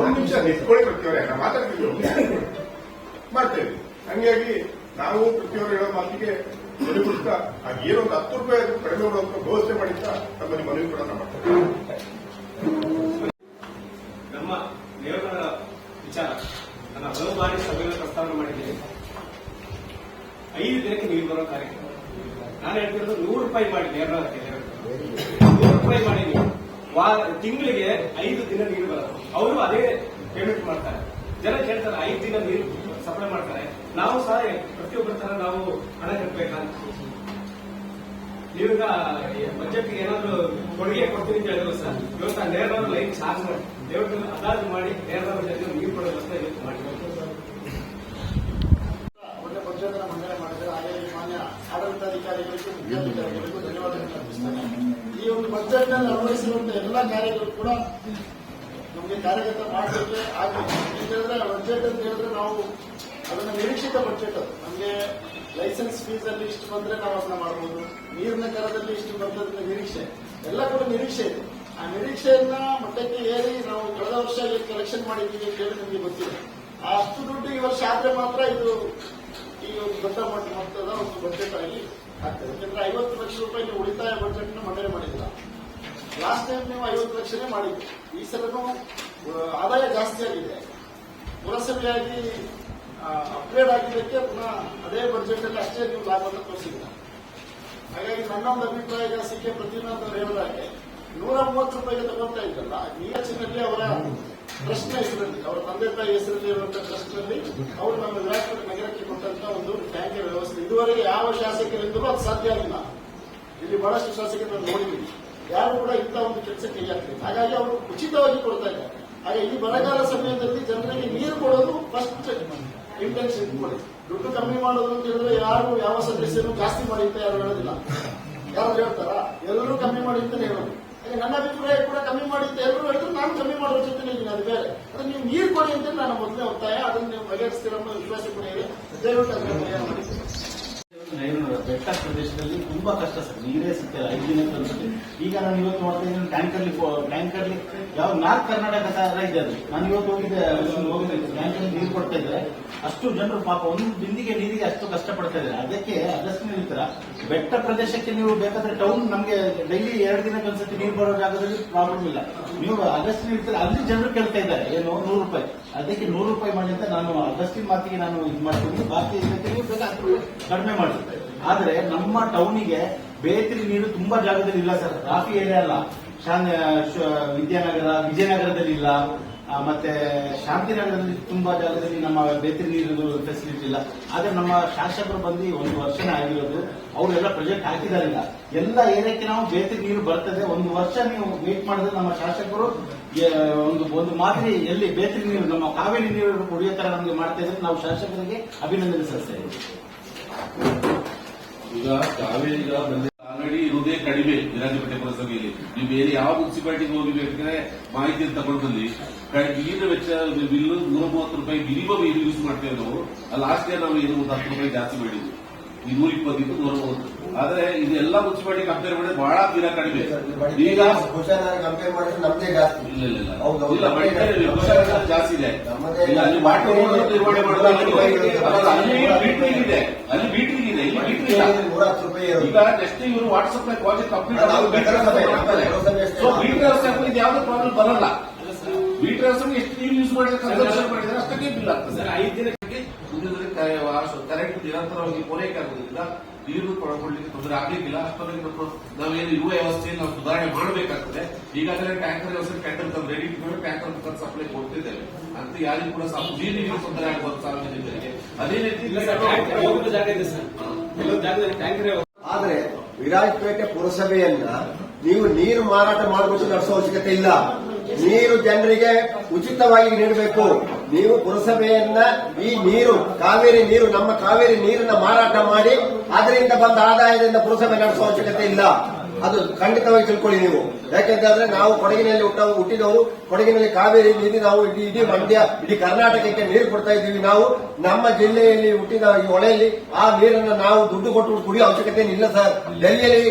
ಒಂದು ನಿಂತ್ಕೊಳ್ಳಿ ಪ್ರತಿಯೊರೆ ನಾವು ಮಾತಾಡ್ತಿದ್ದೀವಿ ಮಾಡ್ತಾ ಇದ್ವಿ ಹಂಗಾಗಿ ನಾವು ಪ್ರತಿಯೊರು ಹೇಳೋ ಮಾತಿಗೆ ಬೆಲೆಗುಡ್ತಾ ಆ ಏನೊಂದು ಹತ್ತು ರೂಪಾಯಿ ಕಡಿಮೆ ಮಾಡುವಂತ ವ್ಯವಸ್ಥೆ ಮಾಡಿದ್ದ ನಮ್ಮಲ್ಲಿ ಮನವಿ ಕೂಡ ನಾವು ಮಾಡ್ತೇವೆ ನಮ್ಮ ದೇವರ ವಿಚಾರ, ನನ್ನ ಹಲವು ಬಾರಿ ಸಭೆಯಲ್ಲಿ ಪ್ರಸ್ತಾವನೆ ಮಾಡಿದ್ದೀನಿ. ಐದು ದಿನಕ್ಕೆ ನೀರು ಬರೋ ಕಾರ್ಯಕ್ರಮ. ನಾನು ಹೇಳ್ತಿರೋದು ನೂರು ರೂಪಾಯಿ ಮಾಡಿ ನೇರವಾಗಿ. ನೂರು ರೂಪಾಯಿ ಮಾಡಿ ನೀವು. ತಿಂಗಳಿಗೆ ಐದು ದಿನ ನೀರು ಬರೋದು ಅವರು ಅದೇ ಪೇಮೆಂಟ್ ಮಾಡ್ತಾರೆ. ಜನ ಕೇಳ್ತಾರೆ, ಐದು ದಿನ ನೀರು ಸಪ್ಲೈ ಮಾಡ್ತಾರೆ. ನಾವು ಸಹ ಪ್ರತಿಯೊಬ್ಬರ ತರ ನಾವು ಹಣ ಕಟ್ಟಬೇಕಂತ ನೀವೀಗ ಬಜೆಟ್ ಏನಾದ್ರು ಕೊಡುಗೆ ಕೊಡ್ತೀನಿ ಅಂತ ಹೇಳಿದ್ರು ಸರ್. ಇವತ್ತು ನೇರವಾಗಿ ಲೈನ್ ಚಾರ್ಜ್ ಮಾಡಿ ದೇವರ ಅದಾಜು ಮಾಡಿ ನೇರವಾಗಿ ನೀರು ಕೊಡೋ ವ್ಯವಸ್ಥೆ ಇವತ್ತು ಮಾಡಿ ಒಳ್ಳೆ ಬಜೆಟ್ ಮಂಡನೆ ಮಾಡಿದ್ರೆ ಹಾಗೆ ಮಾನ್ಯ ಆಡಳಿತಾಧಿಕಾರಿಗಳಿಗೆ ಮುಖ್ಯಾಧಿಕಾರಿಗಳಿಗೂ ಧನ್ಯವಾದಗಳನ್ನು ಅರ್ಪಿಸ್ತೇನೆ ಈ ಒಂದು ಬಜೆಟ್ನಲ್ಲಿ ಎಲ್ಲ ಕಾರ್ಯಗಳು ಕೂಡ ನಮಗೆ ಕಾರ್ಯಗತ ಮಾಡಲಿಕ್ಕೆ ಆಗಬೇಕು ಹೇಳಿದ್ರೆ ಬಜೆಟ್ ಅಂತ ಹೇಳಿದ್ರೆ ನಾವು ಅದನ್ನ ನಿರೀಕ್ಷಿತ ಬಜೆಟ್ ನಮಗೆ ಲೈಸೆನ್ಸ್ ಫೀಸ್ ಅಲ್ಲಿ ಇಷ್ಟು ಬಂದ್ರೆ ನಾವು ಅದನ್ನ ಮಾಡಬಹುದು ನೀರಿನ ಕರದಲ್ಲಿ ಇಷ್ಟು ಬಂದ್ರೆ ನಿರೀಕ್ಷೆ. ಎಲ್ಲ ಕೂಡ ನಿರೀಕ್ಷೆ ಇದೆ. ಆ ನಿರೀಕ್ಷೆಯನ್ನ ಮಟ್ಟಕ್ಕೆ ಏರಿ ನಾವು ಕಳೆದ ವರ್ಷ ಕಲೆಕ್ಷನ್ ಮಾಡಿದ್ದೀವಿ ಅಂತ ಹೇಳಿ ನಿಮಗೆ ಗೊತ್ತಿದೆ. ಆ ಅಷ್ಟು ದುಡ್ಡು ಈ ವರ್ಷ ಆದ್ರೆ ಮಾತ್ರ ಇದು ಈ ಒಂದು ದೊಡ್ಡ ಮಟ್ಟ ಮೊತ್ತದ ಒಂದು ಬಜೆಟ್ ಆಗಿ ಯಾಕಂದ್ರೆ ಐವತ್ತು ಲಕ್ಷ ರೂಪಾಯಿ ನೀವು ಉಳಿತಾಯ ಬಜೆಟ್ನ ಮಂಡನೆ ಮಾಡಿಲ್ಲ ಲಾಸ್ಟ್ ಟೈಮ್ ನೀವು ಐವತ್ತು ಲಕ್ಷನೇ ಮಾಡಿದ್ರಿ. ಈ ಸಲನು ಆದಾಯ ಜಾಸ್ತಿ ಆಗಿದೆ. ಪುರಸಭೆಯಾಗಿ ಅಪ್ಗ್ರೇಡ್ ಆಗಿದ್ದಕ್ಕೆ ಪುನಃ ಅದೇ ಬಜೆಟ್ ಅಲ್ಲಿ ಅಷ್ಟೇ ನೀವು ಲಾಭವನ್ನು ತೋರಿಸಿಲ್ಲ ಹಾಗಾಗಿ ನನ್ನ ಒಂದು ಅಭಿಪ್ರಾಯ ಸಿ ಕೆ ಪ್ರತಿನಾಥ್ ಅವರು ಹೇಳಿದಾಗೆ ನೂರ ಮೂವತ್ತು ರೂಪಾಯಿಗೆ ತಗೊಳ್ತಾ ಇದ್ದಲ್ಲ ನೀರಚಿನಲ್ಲಿ ಅವರ ಟ್ರಸ್ಟ್ ಹೆಸರಲ್ಲಿ, ಅವರ ತಂದೆ ತಾಯಿ ಹೆಸರಲ್ಲಿ ಇರುವಂತಹ ಟ್ರಸ್ಟ್ನಲ್ಲಿ ಅವರು ನಮ್ಮ ವಿರಾಟ್ ನಗರಕ್ಕೆ ಕೊಟ್ಟಂತ ಒಂದು ಟ್ಯಾಂಕ್ ವ್ಯವಸ್ಥೆ ಇದುವರೆಗೆ ಯಾವ ಶಾಸಕರಿಂದಲೂ ಅದು ಸಾಧ್ಯ ಆಗಿಲ್ಲ. ಇಲ್ಲಿ ಬಹಳಷ್ಟು ಶಾಸಕರನ್ನು ನೋಡಿದ್ದೀವಿ. ಯಾರು ಕೂಡ ಇಂಥ ಒಂದು ಕೆಲಸ ಕೈ ಹಾಕ್ತಿಲ್ಲ ಹಾಗಾಗಿ ಅವರು ಉಚಿತವಾಗಿ ಕೊಡ್ತಾ ಇದ್ದಾರೆ. ಹಾಗೆ ಈ ಬರಗಾಲ ಸಮಯದಲ್ಲಿ ಜನರಿಗೆ ನೀರು ಕೊಡೋದು ಫಸ್ಟ್ ಇಂಟೆನ್ಷನ್ ಕೊಡಿ. ದುಡ್ಡು ಕಮ್ಮಿ ಮಾಡೋದು ಅಂತ ಹೇಳಿದ್ರೆ ಯಾರು ಯಾವ ಸದಸ್ಯರು ಜಾಸ್ತಿ ಮಾಡಿ ಅಂತ ಯಾರು ಹೇಳೋದಿಲ್ಲ. ಯಾರು ಹೇಳ್ತಾರ? ಎಲ್ಲರೂ ಕಮ್ಮಿ ಮಾಡಿ ಅಂತಾನೆ ಹೇಳೋದು ನನ್ನ ಅಭಿಪ್ರಾಯ ಕೂಡ ಕಮ್ಮಿ ಮಾಡಿ ಅಂತ ಎಲ್ಲರೂ ಹೇಳಿದ್ರು, ನಾನು ಕಮ್ಮಿ ಮಾಡೋ ಜೊತೆ ಇದ್ದೀನಿ ಅದು ಬೇರೆ. ಅದು ನೀವು ನೀರು ಕೊಡಿ ಅಂತ ನಾನು ಮೊದಲೇ ಒತ್ತಾಯ. ಅದನ್ನು ನೀವು ಬಗೆಹರಿಸ್ತೀರ ವಿಶ್ವಾಸ ಕೂಡ ಇದೆ. ದಯವಿಟ್ಟು ಅದನ್ನು ಬೆಟ್ಟ ಪ್ರದೇಶದಲ್ಲಿ ತುಂಬಾ ಕಷ್ಟ ಸರ್. ನೀರೇ ಸಿಗ್ತಿಲ್ಲ, ಐದು ದಿನ ಅನ್ಸುತ್ತೆ ಈಗ ನಾನು ಇವತ್ತು ನೋಡ್ತಾ ಇದ್ದೀನಿ ಟ್ಯಾಂಕರ್ಲಿ ಟ್ಯಾಂಕರ್ಲಿ ಯಾವ ನಾರ್ತ್ ಕರ್ನಾಟಕ ತರ ಇದೆ ಅದು. ನಾನು ಇವತ್ತು ಹೋಗಿದ್ದೆ ಹೋಗಿದ್ದೆ ಟ್ಯಾಂಕರ್ ನೀರು ಕೊಡ್ತಾ ಇದ್ದಾರೆ. ಅಷ್ಟು ಜನರು ಪಾಪ ಒಂದು ಬಿಂದಿಗೆ ನೀರಿಗೆ ಅಷ್ಟು ಕಷ್ಟ ಪಡ್ತಾ ಇದ್ದಾರೆ. ಅದಕ್ಕೆ ಅದಷ್ಟು ಇರ್ತಾರ ಬೆಟ್ಟ ಪ್ರದೇಶಕ್ಕೆ ನೀವು ಬೇಕಾದ್ರೆ ಟೌನ್ ನಮಗೆ ಡೈಲಿ ಎರಡು ದಿನಕ್ಕೆ ಒಂದ್ಸತಿ ನೀರು ಬರೋ ಜಾಗದಲ್ಲಿ ಪ್ರಾಬ್ಲಮ್ ಇಲ್ಲ. ನೀವು ಅದಷ್ಟು ನಿಲ್ತಾರೆ ಅಲ್ಲಿ ಜನರು ಕೇಳ್ತಾ ಇದ್ದಾರೆ, ಏನು ನೂರು ರೂಪಾಯಿ. ಅದಕ್ಕೆ ನೂರು ರೂಪಾಯಿ ಮಾಡಿ ಅಂತ ನಾನು ಅಗಸ್ಟಿನ್ ಮಾತಿಗೆ ನಾನು ಇದು ಮಾಡ್ತೀನಿ. ಬಾಕಿ ಕಡಿಮೆ ಮಾಡುತ್ತೆ ಆದ್ರೆ ನಮ್ಮ ಟೌನಿಗೆ ಬೇತರಿ ನೀರು ತುಂಬಾ ಜಾಗದಲ್ಲಿ ಇಲ್ಲ ಸರ್. ಕಾಫಿ ಏರಿಯಾ ಅಲ್ಲ. ವಿದ್ಯಾನಗರ ವಿಜಯನಗರದಲ್ಲಿ ಇಲ್ಲ. ಮತ್ತೆ ಶಾಂತಿನಗರದಲ್ಲಿ ತುಂಬಾ ಜಾಗದಲ್ಲಿ ನಮ್ಮ ಬೇತಿ ನೀರು ಫೆಸಿಲಿಟಿ ಇಲ್ಲ. ಆದ್ರೆ ನಮ್ಮ ಶಾಸಕರು ಬಂದು ಒಂದು ವರ್ಷನೇ ಆಗಿರೋದು. ಅವರೆಲ್ಲ ಪ್ರಾಜೆಕ್ಟ್ ಹಾಕಿದಾರಿಲ್ಲ ಎಲ್ಲ ಏರಿಯಾಕ್ಕೆ ನಾವು ಬೇತಿ ನೀರು ಬರ್ತದೆ. ಒಂದು ವರ್ಷ ನೀವು ವೇಟ್ ಮಾಡಿದ್ರೆ ನಮ್ಮ ಶಾಸಕರು ಒಂದು ಒಂದು ಮಾದರಿ ಎಲ್ಲಿ ಬೇತಿ ನೀರು, ನಮ್ಮ ಕಾವೇರಿ ನೀರು ಕುಡಿಯೋ ತರ ನಮಗೆ ಮಾಡ್ತಾ ಇದ್ರೆ ನಾವು ಶಾಸಕರಿಗೆ ಅಭಿನಂದನೆ ಸಲ್ಲಿಸ್ತೇವೆ ಈಗ ಕಾವೇರಿಗ ಇರೋದೇ ಇರುವುದೇ ಕಡಿಮೆ ವಿರಾಜಪೇಟೆ ಪುರಸಭೆಯಲ್ಲಿ. ನೀವು ಬೇರೆ ಯಾವ ಮುನ್ಸಿಪಾಲಿಟಿಗೆ ಹೋಗಿ ಬೇಕಾದ್ರೆ ಮಾಹಿತಿಯನ್ನು ತಗೊಂಡು ಕ- ನೀರಿನ ವೆಚ್ಚ ಬಿಲ್ ನೂರ ಮೂವತ್ತು ರೂಪಾಯಿ ಮಿನಿಮಮ್ ಇದು ಯೂಸ್ ಮಾಡ್ತೇವೆ ನಾವು ಲಾಸ್ಟ್ ಇಯರ್ ನಾವು ಏನು ಒಂದು ಹತ್ತು ರೂಪಾಯಿ ಜಾಸ್ತಿ ಮಾಡಿದ್ವಿ. ಈ ನೂರ ಇಪ್ಪತ್ತಿದ್ದು ನೂರ ಮೂವತ್ತು. ಆದ್ರೆ ಇದು ಎಲ್ಲಾ ಮುನ್ಸಿಪಾಲಿಟಿ ಕಂಪೇರ್ ಮಾಡಿದ್ರೆ ಬಹಳ ತೀರಾ ಕಡಿಮೆ. ಈಗ ಕಂಪೇರ್ ಮಾಡಿದ್ರೆ ನಮ್ದೇ ಜಾಸ್ತಿ. ಇಲ್ಲ ಇಲ್ಲ ಇಲ್ಲ. ಜಾಸ್ತಿ. ಇದೆ. ಅಲ್ಲಿ ವಾಟರ್ ನಿರ್ವಹಣೆ ಮಾಡೋದು ಅಲ್ಲಿ ಮೀಟರಿಂಗ್ ಇದೆ. ಅಲ್ಲಿ ಮೀಟರಿಂಗ್ ಈಗ ನೆಕ್ಸ್ಟ್ ಇವರು ವಾಟ್ಸ್ಆಪ್ ಪ್ರಾಜೆಕ್ಟ್ ಕಂಪ್ಲೀಟ್ ನಾವು. ಸೊ ಮೀಟರ್ ಇದು ಯಾವ್ದು ಪ್ರಾಬ್ಲಮ್ ಬರಲ್ಲ. ಮೀಟರ್ ಎಷ್ಟು ನೀವು ಯೂಸ್ ಮಾಡಿದ್ರೆ ಕನ್ಸಂಪ್ಷನ್ ಮಾಡಿದ್ರೆ ಅಷ್ಟಕ್ಕೆ ಬಿಲ್ ಆಗ್ತದೆ. ಸರ್ ಐದು ದಿನಕ್ಕೆ ಕರೆಂಟ್ ನಿರಂತರವಾಗಿ ಪೂರೈಕೆ ಆಗುದಿಲ್ಲ ನೀರು ಪಡ್ಕೊಳ್ಳಿಕ್ಕೆ ತೊಂದರೆ ಆಗ್ಲಿಕ್ಕಿಲ್ಲ ಅಷ್ಟೊಂದು ನಮ್ಮ ನಾವೇನು ಯುವ ವ್ಯವಸ್ಥೆಯನ್ನು ನಾವು ಸುಧಾರಣೆ ಮಾಡಬೇಕಾಗ್ತದೆ. ಈಗಾಗಲೇ ಟ್ಯಾಂಕರ್ ವ್ಯವಸ್ಥೆ ಟ್ಯಾಂಕರ್ ತಂದು ರೆಡಿ ಇಟ್ಕೊಂಡು ಟ್ಯಾಂಕರ್ ಮುಖಾಂತರ ಸಪ್ಲೈ ಕೊಡ್ತಿದ್ದೇವೆ. ಅಂತ ಯಾರಿಗೂ ಕೂಡ ಸಾಕು. ನೀರಿನ ತೊಂದರೆ ಆಗ್ಬೋದು ಸಾರ್ವಜನಿಕರಿಗೆ ಅದೇ ರೀತಿ ಇಲ್ಲ ಸರ್ ಟ್ಯಾಂಕರ್ ಜಾಗ ಇದೆ ಸರ್ ಆದ್ರೆ ವಿರಾಜಪೇಟೆ ಪುರಸಭೆಯನ್ನ ನೀವು ನೀರು ಮಾರಾಟ ಮಾಡಬೇಕು ನಡೆಸೋ ಅವಶ್ಯಕತೆ ಇಲ್ಲ. ನೀರು ಜನರಿಗೆ ಉಚಿತವಾಗಿ ನೀಡಬೇಕು. ನೀವು ಪುರಸಭೆಯನ್ನ ಈ ನೀರು, ಕಾವೇರಿ ನೀರು, ನಮ್ಮ ಕಾವೇರಿ ನೀರನ್ನ ಮಾರಾಟ ಮಾಡಿ ಅದರಿಂದ ಬಂದ ಆದಾಯದಿಂದ ಪುರಸಭೆ ನಡೆಸುವ ಅವಶ್ಯಕತೆ ಇಲ್ಲ. ಅದು ಖಂಡಿತವಾಗಿ ತಿಳ್ಕೊಳ್ಳಿ ನೀವು. ಯಾಕೆಂತಂದ್ರೆ ನಾವು ಕೊಡಗಿನಲ್ಲಿ ಹುಟ್ಟ ಹುಟ್ಟಿದವರು, ಕೊಡಗಿನಲ್ಲಿ ಕಾವೇರಿ ನೀರು ನಾವು ಇಡೀ ಇಡೀ ಮಂಡ್ಯ, ಇಡೀ ಕರ್ನಾಟಕಕ್ಕೆ ನೀರು ಕೊಡ್ತಾ ಇದ್ದೀವಿ ನಾವು. ನಮ್ಮ ಜಿಲ್ಲೆಯಲ್ಲಿ ಹುಟ್ಟಿದ ಈ ಹೊಳೆಯಲ್ಲಿ ಆ ನೀರನ್ನು ನಾವು ದುಡ್ಡು ಕೊಟ್ಟು ಕುಡಿಯೋ ಅವಶ್ಯಕತೆ ಇಲ್ಲ ಸರ್. ಡೆಲ್ಲಿಯಲ್ಲಿ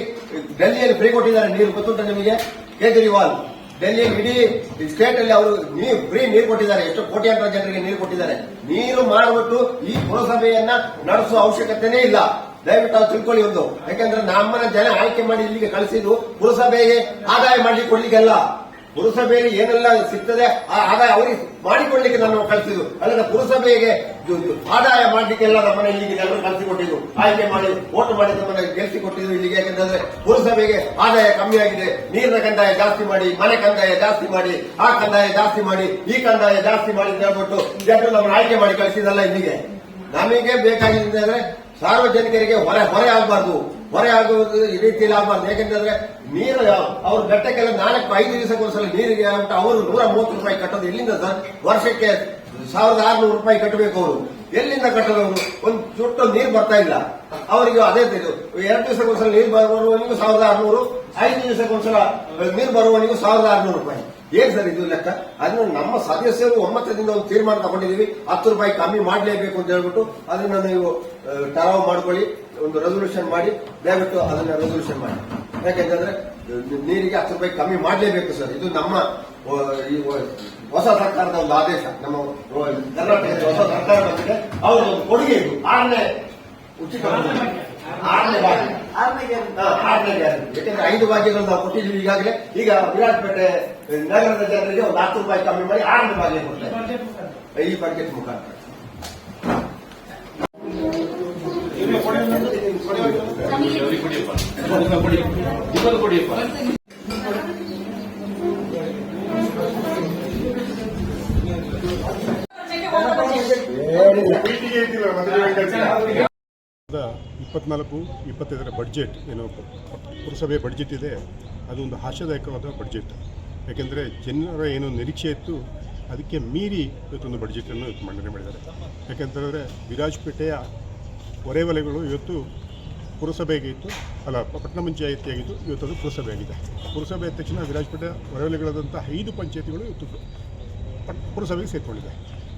ಡೆಲ್ಲಿಯಲ್ಲಿ ಫ್ರೀ ಕೊಟ್ಟಿದ್ದಾರೆ ನೀರು. ಗೊತ್ತುಂಟ ನಿಮಗೆ? ಕೇಜ್ರಿವಾಲ್. ಡೆಲ್ಲಿಯಲ್ಲಿ ಇಡೀ ಸ್ಟೇಟ್ ಅಲ್ಲಿ ಅವರು ನೀರು ಫ್ರೀ ನೀರು ಕೊಟ್ಟಿದ್ದಾರೆ. ಎಷ್ಟು ಕೋಟ್ಯಾಂತರ ಜನರಿಗೆ ನೀರು ಕೊಟ್ಟಿದ್ದಾರೆ. ನೀರು ಮಾಡಿಬಿಟ್ಟು ಈ ಪುರಸಭೆಯನ್ನ ನಡೆಸುವ ಅವಶ್ಯಕತೆನೇ ಇಲ್ಲ. ದಯವಿಟ್ಟು ಅದು ತಿಳ್ಕೊಳ್ಳಿ ಒಂದು. ಯಾಕಂದ್ರೆ ನಮ್ಮನ್ನ ಜನ ಆಯ್ಕೆ ಮಾಡಿ ಇಲ್ಲಿಗೆ ಕಳಿಸಿದ್ದು ಪುರಸಭೆಗೆ ಆದಾಯ ಮಾಡ್ಲಿಕ್ಕೆ ಕೊಡ್ಲಿಕ್ಕೆಲ್ಲ. ಪುರಸಭೆಯಲ್ಲಿ ಏನೆಲ್ಲ ಸಿಗ್ತದೆ, ಆ ಆದಾಯ ಅವರಿಗೆ ಮಾಡಿಕೊಳ್ಳಿಕ್ಕೆ ನಾನು ಕಳಿಸಿದ್ರು ಅಲ್ಲದೆ ಪುರಸಭೆಗೆ ಆದಾಯ ಮಾಡ್ಲಿಕ್ಕೆಲ್ಲ ನಮ್ಮನ್ನ ಇಲ್ಲಿಗೆ ಎಲ್ಲರೂ ಕಳಿಸಿಕೊಟ್ಟಿದ್ರು ಆಯ್ಕೆ ಮಾಡಿ ಓಟು ಮಾಡಿ ನಮ್ಮನ್ನ ಗೆಲ್ಸಿಕೊಟ್ಟಿದ್ರು ಇಲ್ಲಿಗೆ. ಯಾಕಂತಂದ್ರೆ ಪುರಸಭೆಗೆ ಆದಾಯ ಕಮ್ಮಿ ಆಗಿದೆ. ನೀರಿನ ಕಂದಾಯ ಜಾಸ್ತಿ ಮಾಡಿ, ಮನೆ ಕಂದಾಯ ಜಾಸ್ತಿ ಮಾಡಿ, ಆ ಕಂದಾಯ ಜಾಸ್ತಿ ಮಾಡಿ, ಈ ಕಂದಾಯ ಜಾಸ್ತಿ ಮಾಡಿ ಅಂತ ಹೇಳ್ಬಿಟ್ಟು ಜನರು ನಮ್ಮನ್ನ ಆಯ್ಕೆ ಮಾಡಿ ಕಳಿಸಿದಲ್ಲ ಇಲ್ಲಿಗೆ. ನಮಗೆ ಬೇಕಾಗಿದೆ ಅಂದ್ರೆ ಸಾರ್ವಜನಿಕರಿಗೆ ಹೊರೆ ಹೊರೆ ಆಗಬಾರ್ದು. ಹೊರೆ ಆಗುವುದು ಈ ರೀತಿಯಲ್ಲಿ ಆಗಬಾರ್ದು. ಯಾಕೆಂತಂದ್ರೆ ನೀರು ಅವ್ರ ಘಟ್ಟಕ್ಕೆಲ್ಲ ನಾಲ್ಕು, ಐದು ದಿವಸಕ್ಕೊಂದ್ಸಲ ನೀರಿಗೆ ಅಂತ ಅವರು ನೂರ ಮೂವತ್ತು ರೂಪಾಯಿ ಕಟ್ಟೋದು. ಎಲ್ಲಿಂದ ಸರ್? ವರ್ಷಕ್ಕೆ ಸಾವಿರದ ಆರುನೂರು ರೂಪಾಯಿ ಕಟ್ಟಬೇಕು ಅವರು. ಎಲ್ಲಿಂದ ಕಟ್ಟೋದು ಅವರು? ಒಂದು ಚುಟ್ಟು ನೀರು ಬರ್ತಾ ಇಲ್ಲ. ಅವರಿಗೆ ಅದೇ ಎರಡು ದಿವಸಕ್ಕೊಂದ್ಸಲ ನೀರು ಬರುವವನಿಗೂ ಸಾವಿರದ ಆರುನೂರು, ಐದು ದಿವಸಕ್ಕೊಂದ್ಸಲ ನೀರು ಬರುವವನಿಗೂ ಸಾವಿರದ ಆರ್ನೂರು ರೂಪಾಯಿ. ಏನ್ ಸರ್ ಇದು ಲೆಕ್ಕ? ಅದನ್ನು ನಮ್ಮ ಸದಸ್ಯರು ಒಮ್ಮತದಿಂದ ಒಂದು ತೀರ್ಮಾನ ತಗೊಂಡಿದೀವಿ ಹತ್ತು ರೂಪಾಯಿ ಕಮ್ಮಿ ಮಾಡಲೇಬೇಕು ಅಂತ ಹೇಳ್ಬಿಟ್ಟು ಅದನ್ನ ನೀವು ಟರಾವ್ ಮಾಡ್ಕೊಳ್ಳಿ, ಒಂದು ರೆಸೊಲ್ಯೂಷನ್ ಮಾಡಿ, ದಯವಿಟ್ಟು ಅದನ್ನ ರೆಸೊಲ್ಯೂಷನ್ ಮಾಡಿ. ಯಾಕೆಂತಂದ್ರೆ ನೀರಿಗೆ ಹತ್ತು ರೂಪಾಯಿ ಕಮ್ಮಿ ಮಾಡಲೇಬೇಕು ಸರ್. ಇದು ನಮ್ಮ ಈ ಹೊಸ ಸರ್ಕಾರದ ಒಂದು ಆದೇಶ. ನಮ್ಮ ಕರ್ನಾಟಕದ ಹೊಸ ಸರ್ಕಾರ ಬಂದಿದೆ. ಅವರ ಒಂದು ಕೊಡುಗೆ ಇದು. ಆರನೇ ಉಚಿತ. ಆರನೇ ಭಾಗ ಹಾ, ಆರನೇ ಗ್ಯಾರಂಟಿ ಯಾಕಂದ್ರೆ ಐದು ಭಾಗ್ಯಗಳು ನಾವು ಕೊಟ್ಟಿದ್ದೀವಿ ಈಗಾಗಲೇ. ಈಗ ವಿರಾಜಪೇಟೆ ನಗರದ ಜನರಿಗೆ ಒಂದು ಹತ್ತು ರೂಪಾಯಿ ಕಮ್ಮಿ ಮಾಡಿ ಆರನೇ ಭಾಗ್ಯ ಕೊಡ್ತಾರೆ. ಈ ಬಜೆಟ್ ಮುಖಾಂತರ. ಅವ್ರಿಗೆ ಕೊಡಿಯಪ್ಪ ಇದನ್ನ ಕೊಡಿ ಇದನ್ನು ಕೊಡಿಯಪ್ಪ ಇಪ್ಪತ್ನಾಲ್ಕು ಇಪ್ಪತ್ತೈದರ ಬಡ್ಜೆಟ್ ಏನು ಪುರಸಭೆ ಬಡ್ಜೆಟ್ ಇದೆ, ಅದು ಒಂದು ಆಶಾದಾಯಕವಾದ ಬಡ್ಜೆಟ್. ಯಾಕೆಂದರೆ ಜನರ ಏನು ನಿರೀಕ್ಷೆ ಇತ್ತು, ಅದಕ್ಕೆ ಮೀರಿ ಇವತ್ತೊಂದು ಬಡ್ಜೆಟನ್ನು ಮಂಡನೆ ಮಾಡಿದ್ದಾರೆ. ಯಾಕೆಂತಂದರೆ ವಿರಾಜಪೇಟೆಯ ಹೊರೆವಲಯಗಳು ಇವತ್ತು ಪುರಸಭೆಗೆ ಇತ್ತು, ಅಲ್ಲ, ಪಟ್ಟಣ ಪಂಚಾಯಿತಿ ಆಗಿತ್ತು ಇವತ್ತು ಅದು ಪುರಸಭೆ ಆಗಿದೆ ಪುರಸಭೆ ತಕ್ಷಣ ವಿರಾಜಪೇಟೆ ಹೊರವಲೆಗಳಾದಂಥ ಐದು ಪಂಚಾಯತಿಗಳು ಇವತ್ತು ಪುರಸಭೆಗೆ ಸೇರಿಕೊಂಡಿದೆ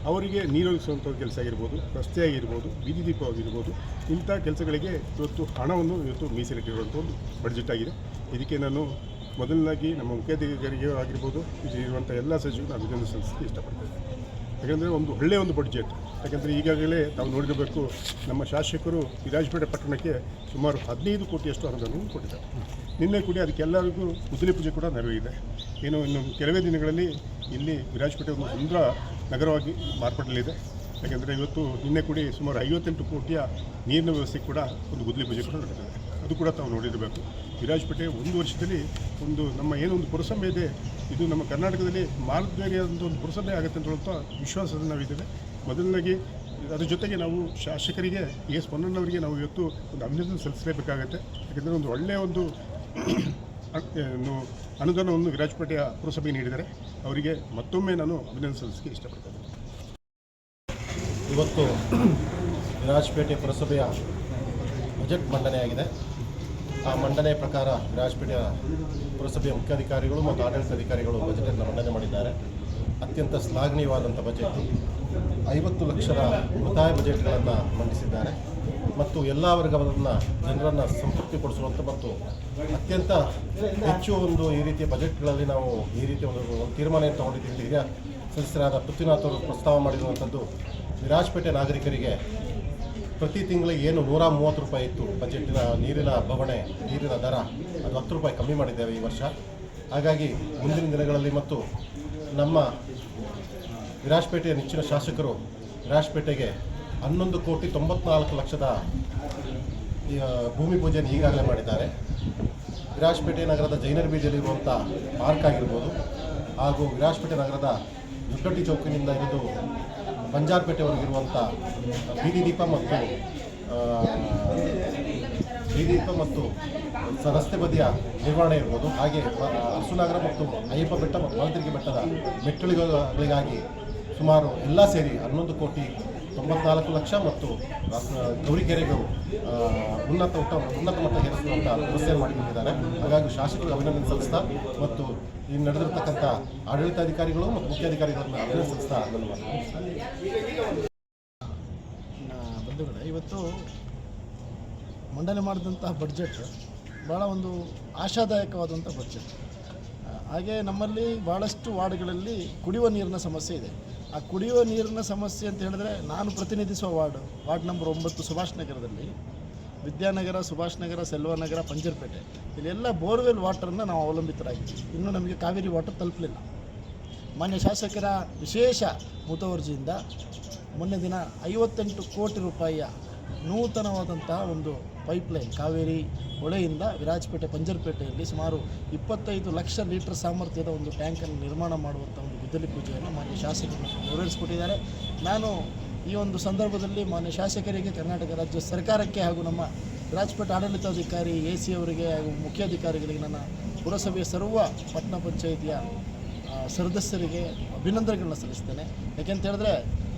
ಅವರಿಗೆ ನೀರು ಒದಗಿಸುವಂಥ ಕೆಲಸ ಆಗಿರ್ಬೋದು, ರಸ್ತೆ ಆಗಿರ್ಬೋದು ಬೀದಿ ದೀಪ ಆಗಿರ್ಬೋದು, ಇಂಥ ಕೆಲಸಗಳಿಗೆ ಇವತ್ತು ಹಣವನ್ನು ಇವತ್ತು ಮೀಸಲಿಟ್ಟಿರುವಂಥ ಒಂದು ಬಡ್ಜೆಟ್ ಆಗಿದೆ. ಇದಕ್ಕೆ ನಾನು ಮೊದಲನಾಗಿ ನಮ್ಮ ಮುಖ್ಯಾಧಿಕಾರಿಗೆ ಆಗಿರ್ಬೋದು, ಇರುವಂಥ ಎಲ್ಲ ಸಚಿವರು ಅಭಿನಂದನೆ ಸಲ್ಲಿಸಲಿಕ್ಕೆ ಇಷ್ಟಪಡ್ತೇನೆ. ಯಾಕೆಂದರೆ ಒಂದು ಒಳ್ಳೆಯ ಒಂದು ಬಡ್ಜೆಟ್ ಯಾಕೆಂದರೆ ಈಗಾಗಲೇ ತಾವು ನೋಡಿರಬೇಕು, ನಮ್ಮ ಶಾಸಕರು ವಿರಾಜಪೇಟೆ ಪಟ್ಟಣಕ್ಕೆ ಸುಮಾರು ಹದಿನೈದು ಕೋಟಿಯಷ್ಟು ಅನುದಾನವನ್ನು ಕೊಟ್ಟಿದ್ದಾರೆ. ನಿನ್ನೆ ಕೂಡ ಅದಕ್ಕೆಲ್ಲರಿಗೂ ಉದ್ದಿಲೆ ಪೂಜೆ ಕೂಡ ನೆರವಿದೆ. ಏನು ಇನ್ನು ಕೆಲವೇ ದಿನಗಳಲ್ಲಿ ಇಲ್ಲಿ ವಿರಾಜಪೇಟೆ ಒಂದು ಸುಂದರ ನಗರವಾಗಿ ಮಾರ್ಪಡಲಿದೆ ಯಾಕೆಂದರೆ ಇವತ್ತು ನಿನ್ನೆ ಕೂಡ ಸುಮಾರು ಐವತ್ತೆಂಟು ಕೋಟಿಯ ನೀರಿನ ವ್ಯವಸ್ಥೆ ಕೂಡ ಒಂದು ಗುದ್ದಲಿ ಪೂಜೆ ಕೂಡ ನಡೀತದೆ. ಅದು ಕೂಡ ತಾವು ನೋಡಿರಬೇಕು. ವಿರಾಜಪೇಟೆ ಒಂದು ವರ್ಷದಲ್ಲಿ ಒಂದು ನಮ್ಮ ಏನೊಂದು ಪುರಸಭೆ ಇದೆ, ಇದು ನಮ್ಮ ಕರ್ನಾಟಕದಲ್ಲಿ ಮಾರ್ಗದರಿಯಾದಂಥ ಒಂದು ಪುರಸಭೆ ಆಗುತ್ತೆ ಅಂತ ವಿಶ್ವಾಸದಲ್ಲಿ ನಾವಿದ್ದೇವೆ. ಮೊದಲನಾಗಿ ಅದರ ಜೊತೆಗೆ ನಾವು ಶಾಸಕರಿಗೆ ಎಸ್ ಪೊನ್ನಣ್ಣವರಿಗೆ ನಾವು ಇವತ್ತು ಒಂದು ಅಭಿನಂದನೆ ಸಲ್ಲಿಸಲೇಬೇಕಾಗತ್ತೆ. ಯಾಕೆಂದರೆ ಒಂದು ಒಳ್ಳೆಯ ಒಂದು ಅನುದಾನವನ್ನು ವಿರಾಜಪೇಟೆಯ ಪುರಸಭೆಗೆ ನೀಡಿದರೆ ಅವರಿಗೆ ಮತ್ತೊಮ್ಮೆ ನಾನು ಅಭಿನಂದನೆ ಸಲ್ಲಿಸಲಿಕ್ಕೆ ಇಷ್ಟಪಡ್ತೇನೆ. ಇವತ್ತು ವಿರಾಜಪೇಟೆ ಪುರಸಭೆಯ ಬಜೆಟ್ ಮಂಡನೆಯಾಗಿದೆ ಆ ಮಂಡನೆ ಪ್ರಕಾರ ವಿರಾಜಪೇಟೆಯ ಪುರಸಭೆಯ ಮುಖ್ಯಾಧಿಕಾರಿಗಳು ಮತ್ತು ಆಡಳಿತ ಅಧಿಕಾರಿಗಳು ಬಜೆಟನ್ನು ಮಂಡನೆ ಮಾಡಿದ್ದಾರೆ. ಅತ್ಯಂತ ಶ್ಲಾಘನೀಯವಾದಂಥ ಬಜೆಟ್. ಐವತ್ತು ಲಕ್ಷದ ಉಳಿತಾಯ ಬಜೆಟ್ಗಳನ್ನು ಮಂಡಿಸಿದ್ದಾರೆ. ಮತ್ತು ಎಲ್ಲ ವರ್ಗವನ್ನು ಜನರನ್ನು ಸಂತೃಪ್ತಿಪಡಿಸುವಂಥ ಮತ್ತು ಅತ್ಯಂತ ಹೆಚ್ಚು ಒಂದು ಈ ರೀತಿಯ ಬಜೆಟ್ಗಳಲ್ಲಿ ನಾವು ಈ ರೀತಿಯ ಒಂದು ತೀರ್ಮಾನ ತಗೊಂಡಿದ್ದೀವಿ ಹಿರಿಯ ಸದಸ್ಯರಾದ ಪೃಥ್ವಿನಾಥ್ ಅವರು ಪ್ರಸ್ತಾವ ಮಾಡಿರುವಂಥದ್ದು ವಿರಾಜಪೇಟೆ ನಾಗರಿಕರಿಗೆ ಪ್ರತಿ ತಿಂಗಳಿಗೆ ಏನು ನೂರ ಮೂವತ್ತು ರೂಪಾಯಿ ಇತ್ತು ಬಜೆಟಿನ ನೀರಿನ ಬವಣೆ, ನೀರಿನ ದರ, ಅದು ಹತ್ತು ರೂಪಾಯಿ ಕಮ್ಮಿ ಮಾಡಿದ್ದೇವೆ ಈ ವರ್ಷ. ಹಾಗಾಗಿ ಮುಂದಿನ ದಿನಗಳಲ್ಲಿ ಮತ್ತು ನಮ್ಮ ವಿರಾಜಪೇಟೆಯ ನೆಚ್ಚಿನ ಶಾಸಕರು ವಿರಾಜಪೇಟೆಗೆ ಹನ್ನೊಂದು ಕೋಟಿ ತೊಂಬತ್ನಾಲ್ಕು ಲಕ್ಷದ ಭೂಮಿ ಪೂಜೆಯನ್ನು ಈಗಾಗಲೇ ಮಾಡಿದ್ದಾರೆ. ವಿರಾಜಪೇಟೆ ನಗರದ ಜೈನರ್ ಬೀದಿಯಲ್ಲಿರುವಂಥ ಪಾರ್ಕ್ ಆಗಿರ್ಬೋದು ಹಾಗೂ ವಿರಾಜಪೇಟೆ ನಗರದ ದುಡ್ಡಟ್ಟಿ ಚೌಕಿನಿಂದ ಹಿಡಿದು ಬಂಜಾರಪೇಟೆವರೆಗಿರುವಂಥ ಬೀದಿ ದೀಪ ಮತ್ತು ಬೀದಿ ದೀಪ ಮತ್ತು ರಸ್ತೆ ಬದಿಯ ನಿರ್ವಹಣೆ ಇರ್ಬೋದು. ಹಾಗೆ ಅರಸುನಗರ ಮತ್ತು ಅಯ್ಯಪ್ಪ ಬೆಟ್ಟ ಮತ್ತು ಮಾಲತಿರಿಗೆ ಬೆಟ್ಟದ ಮೆಟ್ಟಳಿಗಳಿಗಾಗಿ ಸುಮಾರು ಎಲ್ಲ ಸೇರಿ ಹನ್ನೊಂದು ಕೋಟಿ ತೊಂಬತ್ನಾಲ್ಕು ಲಕ್ಷ ಮತ್ತು ಗೌರಿಕೆರೆಗೂ ಉನ್ನತ ಉತ್ತ, ಉನ್ನತ ಮಟ್ಟ ಏರಿಸುವಂಥ ವ್ಯವಸ್ಥೆಯನ್ನು ಮಾಡಿಕೊಂಡಿದ್ದಾರೆ ಹಾಗಾಗಿ ಶಾಸಕರು ಅಭಿನಂದನೆ ಸಲ್ಲಿಸ್ತಾ ಮತ್ತು ಈ ನಡೆದಿರ್ತಕ್ಕಂಥ ಆಡಳಿತಾಧಿಕಾರಿಗಳು ಮತ್ತು ಮುಖ್ಯಾಧಿಕಾರಿಗಳನ್ನು ಅಭಿನಂದನೆ ಸಲ್ಲಿಸ್ತಾ ಬಂಧುಗಳೇ, ಇವತ್ತು ಮಂಡನೆ ಮಾಡಿದಂತಹ ಬಡ್ಜೆಟ್ ಭಾಳ ಒಂದು ಆಶಾದಾಯಕವಾದಂಥ ಬಡ್ಜೆಟ್ ಹಾಗೆ ನಮ್ಮಲ್ಲಿ ಭಾಳಷ್ಟು ವಾರ್ಡ್ಗಳಲ್ಲಿ ಕುಡಿಯುವ ನೀರಿನ ಸಮಸ್ಯೆ ಇದೆ. ಆ ಕುಡಿಯುವ ನೀರಿನ ಸಮಸ್ಯೆ ಅಂತ ಹೇಳಿದ್ರೆ ನಾನು ಪ್ರತಿನಿಧಿಸುವ ವಾರ್ಡ್ ವಾರ್ಡ್ ನಂಬರ್ ಒಂಬತ್ತು ಸುಭಾಷ್ ನಗರದಲ್ಲಿ, ವಿದ್ಯಾನಗರ, ಸುಭಾಷ್ ನಗರ ಸೆಲ್ವನಗರ ಪಂಜರ್ಪೇಟೆ. ಇಲ್ಲೆಲ್ಲ ಬೋರ್ವೆಲ್ ವಾಟರನ್ನು ನಾವು ಅವಲಂಬಿತರಾಗಿದ್ದೀವಿ. ಇನ್ನೂ ನಮಗೆ ಕಾವೇರಿ ವಾಟರ್ ತಲುಪಲಿಲ್ಲ. ಮಾನ್ಯ ಶಾಸಕರ ವಿಶೇಷ ಮುತುವರ್ಜಿಯಿಂದ ಮೊನ್ನೆ ದಿನ ಐವತ್ತೆಂಟು ಕೋಟಿ ರೂಪಾಯಿಯ ನೂತನವಾದಂತಹ ಒಂದು ಪೈಪ್ಲೈನ್ ಕಾವೇರಿ ಹೊಳೆಯಿಂದ ವಿರಾಜಪೇಟೆ, ಪಂಜರಪೇಟೆಯಲ್ಲಿ ಸುಮಾರು ಇಪ್ಪತ್ತೈದು ಲಕ್ಷ ಲೀಟರ್ ಸಾಮರ್ಥ್ಯದ ಒಂದು ಟ್ಯಾಂಕನ್ನು ನಿರ್ಮಾಣ ಮಾಡುವಂಥ ಒಂದು ಗುದ್ದಲಿ ಪೂಜೆಯನ್ನು ಮಾನ್ಯ ಶಾಸಕರು ನೆರವೇರಿಸಿಕೊಟ್ಟಿದ್ದಾರೆ. ನಾನು ಈ ಒಂದು ಸಂದರ್ಭದಲ್ಲಿ ಮಾನ್ಯ ಶಾಸಕರಿಗೆ, ಕರ್ನಾಟಕ ರಾಜ್ಯ ಸರ್ಕಾರಕ್ಕೆ ಹಾಗೂ ನಮ್ಮ ವಿರಾಜಪೇಟೆ ಆಡಳಿತಾಧಿಕಾರಿ ಎ ಸಿ ಅವರಿಗೆ ಹಾಗೂ ಮುಖ್ಯಾಧಿಕಾರಿಗಳಿಗೆ ನನ್ನ ಪುರಸಭೆಯ ಸರ್ವ ಪಟ್ಟಣ ಪಂಚಾಯಿತಿಯ ಸದಸ್ಯರಿಗೆ ಅಭಿನಂದನೆಗಳನ್ನ ಸಲ್ಲಿಸ್ತೇನೆ. ಯಾಕೆಂತ ಹೇಳಿದ್ರೆ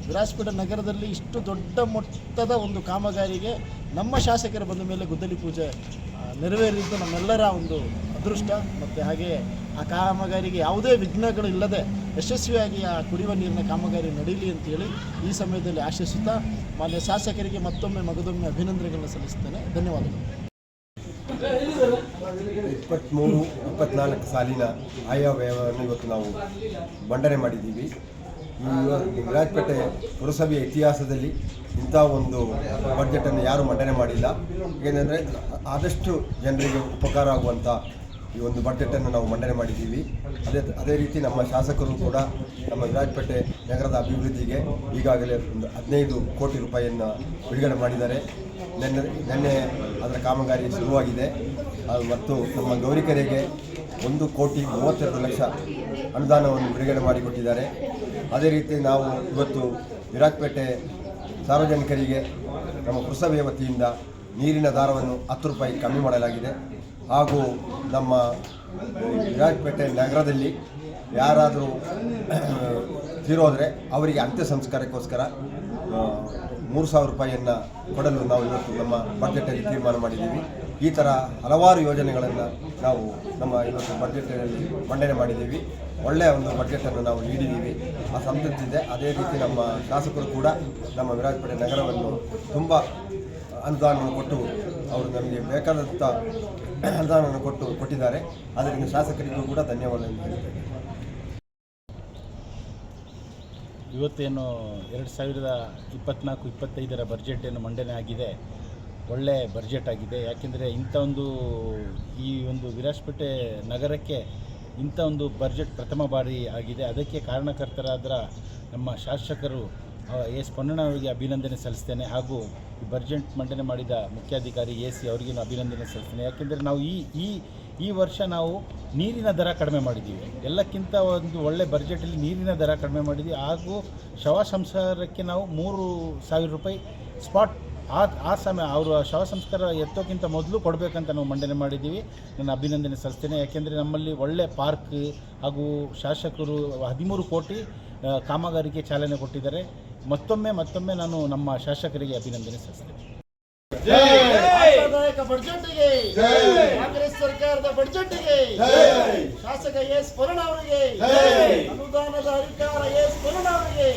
ವಿರಾಜಪೇಟೆ ನಗರದಲ್ಲಿ ಇಷ್ಟು ದೊಡ್ಡ ಮೊತ್ತದ ಒಂದು ಕಾಮಗಾರಿಗೆ ನಮ್ಮ ಶಾಸಕರು ಬಂದ ಮೇಲೆ ಗುದ್ದಲಿ ಪೂಜೆ ನೆರವೇರಿದ್ದು ನಮ್ಮೆಲ್ಲರ ಒಂದು ಅದೃಷ್ಟ. ಮತ್ತು ಹಾಗೆ ಆ ಕಾಮಗಾರಿಗೆ ಯಾವುದೇ ವಿಘ್ನಗಳು ಇಲ್ಲದೆ ಯಶಸ್ವಿಯಾಗಿ ಆ ಕುಡಿಯುವ ನೀರಿನ ಕಾಮಗಾರಿ ನಡೀಲಿ ಅಂತೇಳಿ ಈ ಸಮಯದಲ್ಲಿ ಆಶಿಸುತ್ತಾ ಮಾನ್ಯ ಶಾಸಕರಿಗೆ ಮತ್ತೊಮ್ಮೆ ಮಗದೊಮ್ಮೆ ಅಭಿನಂದನೆಗಳನ್ನು ಸಲ್ಲಿಸುತ್ತೇನೆ. ಧನ್ಯವಾದಗಳು. ಇಪ್ಪತ್ತ್ಮೂರು ಇಪ್ಪತ್ನಾಲ್ಕು ಸಾಲಿನ ಆಯವ್ಯಯವನ್ನು ಇವತ್ತು ನಾವು ಮಂಡನೆ ಮಾಡಿದ್ದೀವಿ. ಈ ವಿರಾಜಪೇಟೆ ಪುರಸಭೆಯ ಇತಿಹಾಸದಲ್ಲಿ ಇಂಥ ಒಂದು ಬಡ್ಜೆಟನ್ನು ಯಾರೂ ಮಂಡನೆ ಮಾಡಿಲ್ಲ. ಏನೆಂದರೆ ಆದಷ್ಟು ಜನರಿಗೆ ಉಪಕಾರ ಆಗುವಂಥ ಈ ಒಂದು ಬಡ್ಜೆಟನ್ನು ನಾವು ಮಂಡನೆ ಮಾಡಿದ್ದೀವಿ. ಅದೇ ಅದೇ ರೀತಿ ನಮ್ಮ ಶಾಸಕರು ಕೂಡ ನಮ್ಮ ವಿರಾಜಪೇಟೆ ನಗರದ ಅಭಿವೃದ್ಧಿಗೆ ಈಗಾಗಲೇ ಒಂದು ಹದಿನೈದು ಕೋಟಿ ರೂಪಾಯಿಯನ್ನು ಬಿಡುಗಡೆ ಮಾಡಿದ್ದಾರೆ. ನಿನ್ನೆ ನಿನ್ನೆ ಅದರ ಕಾಮಗಾರಿ ಶುರುವಾಗಿದೆ. ಮತ್ತು ನಮ್ಮ ಗೌರಿಕೆರೆಗೆ ಒಂದು ಕೋಟಿ ಮೂವತ್ತೆರಡು ಲಕ್ಷ ಅನುದಾನವನ್ನು ಬಿಡುಗಡೆ ಮಾಡಿಕೊಟ್ಟಿದ್ದಾರೆ. ಅದೇ ರೀತಿ ನಾವು ಇವತ್ತು ವಿರಾಜಪೇಟೆ ಸಾರ್ವಜನಿಕರಿಗೆ ನಮ್ಮ ಪುರಸಭೆಯ ವತಿಯಿಂದ ನೀರಿನ ದಾರವನ್ನು ಹತ್ತು ರೂಪಾಯಿ ಕಮ್ಮಿ ಮಾಡಲಾಗಿದೆ. ಹಾಗೂ ನಮ್ಮ ವಿರಾಜಪೇಟೆ ನಗರದಲ್ಲಿ ಯಾರಾದರೂ ತೀರೋದ್ರೆ ಅವರಿಗೆ ಅಂತ್ಯ ಸಂಸ್ಕಾರಕ್ಕೋಸ್ಕರ ಮೂರು ಸಾವಿರ ರೂಪಾಯಿಯನ್ನು ಕೊಡಲು ನಾವು ಇವತ್ತು ನಮ್ಮ ಬಜೆಟಲ್ಲಿ ತೀರ್ಮಾನ ಮಾಡಿದ್ದೀವಿ. ಈ ಥರ ಹಲವಾರು ಯೋಜನೆಗಳನ್ನು ನಾವು ನಮ್ಮ ಇವತ್ತು ಬಜೆಟ್ನಲ್ಲಿ ಮಂಡನೆ ಮಾಡಿದ್ದೀವಿ. ಒಳ್ಳೆಯ ಒಂದು ಬಜೆಟನ್ನು ನಾವು ನೀಡಿದ್ದೀವಿ. ಆ ಸಂತೃಪ್ತಿ ಇದೆ ಅದೇ ರೀತಿ ನಮ್ಮ ಶಾಸಕರು ಕೂಡ ನಮ್ಮ ವಿರಾಜಪೇಟೆ ನಗರವನ್ನು ತುಂಬ ಅನುದಾನವನ್ನು ಕೊಟ್ಟು ಅವರು ನಮಗೆ ಬೇಕಾದಂಥ ಅನುದಾನವನ್ನು ಕೊಟ್ಟು ಕೊಟ್ಟಿದ್ದಾರೆ. ಅದರಿಂದ ಶಾಸಕರಿಗೂ ಕೂಡ ಧನ್ಯವಾದಗಳನ್ನು ಇವತ್ತೇನು ಎರಡು ಸಾವಿರದ ಇಪ್ಪತ್ನಾಲ್ಕು, ಇಪ್ಪತ್ತೈದರ ಬಜೆಟ್ ಏನು ಮಂಡನೆ ಆಗಿದೆ? ಒಳ್ಳೆ ಬಜೆಟ್ ಆಗಿದೆ. ಯಾಕೆಂದರೆ ಇಂಥ ಒಂದು, ಈ ಒಂದು ವಿರಾಜಪೇಟೆ ನಗರಕ್ಕೆ ಇಂಥ ಒಂದು ಬಜೆಟ್ ಪ್ರಥಮ ಬಾರಿ ಆಗಿದೆ. ಅದಕ್ಕೆ ಕಾರಣಕರ್ತರಾದ ನಮ್ಮ ಶಾಸಕರು ಎ ಎಸ್ ಪೊನ್ನಣ್ಣ ಅವರಿಗೆ ಅಭಿನಂದನೆ ಸಲ್ಲಿಸ್ತೇನೆ. ಹಾಗೂ ಈ ಬಜೆಟ್ ಮಂಡನೆ ಮಾಡಿದ ಮುಖ್ಯಾಧಿಕಾರಿ ಎ ಸಿ ಅವರಿಗೂ ಅಭಿನಂದನೆ ಸಲ್ಲಿಸ್ತೇನೆ. ಯಾಕೆಂದರೆ ನಾವು ಈ ಈ ಈ ವರ್ಷ ನಾವು ನೀರಿನ ದರ ಕಡಿಮೆ ಮಾಡಿದ್ದೀವಿ. ಎಲ್ಲಕ್ಕಿಂತ ಒಂದು ಒಳ್ಳೆ ಬಜೆಟಲ್ಲಿ ನೀರಿನ ದರ ಕಡಿಮೆ ಮಾಡಿದ್ದೀವಿ. ಹಾಗೂ ಶವ ಸಂಸಾರಕ್ಕೆ ನಾವು ಮೂರು ಸಾವಿರ ರೂಪಾಯಿ ಸ್ಪಾಟ್ ಆ ಆ ಸಮಯ ಅವರು ಶವ ಸಂಸ್ಕಾರ ಎತ್ತೋಕ್ಕಿಂತ ಮೊದಲು ಕೊಡಬೇಕಂತ ನಾವು ಮಂಡನೆ ಮಾಡಿದ್ದೀವಿ. ನಾನು ಅಭಿನಂದನೆ ಸಲ್ಲಿಸ್ತೇನೆ. ಯಾಕೆಂದರೆ ನಮ್ಮಲ್ಲಿ ಒಳ್ಳೆ ಪಾರ್ಕ್ ಹಾಗೂ ಶಾಸಕರು ಹದಿಮೂರು ಕೋಟಿ ಕಾಮಗಾರಿಗೆ ಚಾಲನೆ ಕೊಟ್ಟಿದ್ದಾರೆ. ಮತ್ತೊಮ್ಮೆ ಮತ್ತೊಮ್ಮೆ ನಾನು ನಮ್ಮ ಶಾಸಕರಿಗೆ ಅಭಿನಂದನೆ ಸಲ್ಲಿಸ್ತೇನೆ. ಬಡ್ಜೆಟ್ಗೆ ಕಾಂಗ್ರೆಸ್ ಸರ್ಕಾರದ ಬಡ್ಜೆಟ್ಗೆ ಶಾಸಕ ಎಸ್ ಪೂರ್ಣ ಅವರಿಗೆ ಅನುದಾನದ ಅಧಿಕಾರ ಎಸ್ ಪೂರ್ಣ ಅವರಿಗೆ.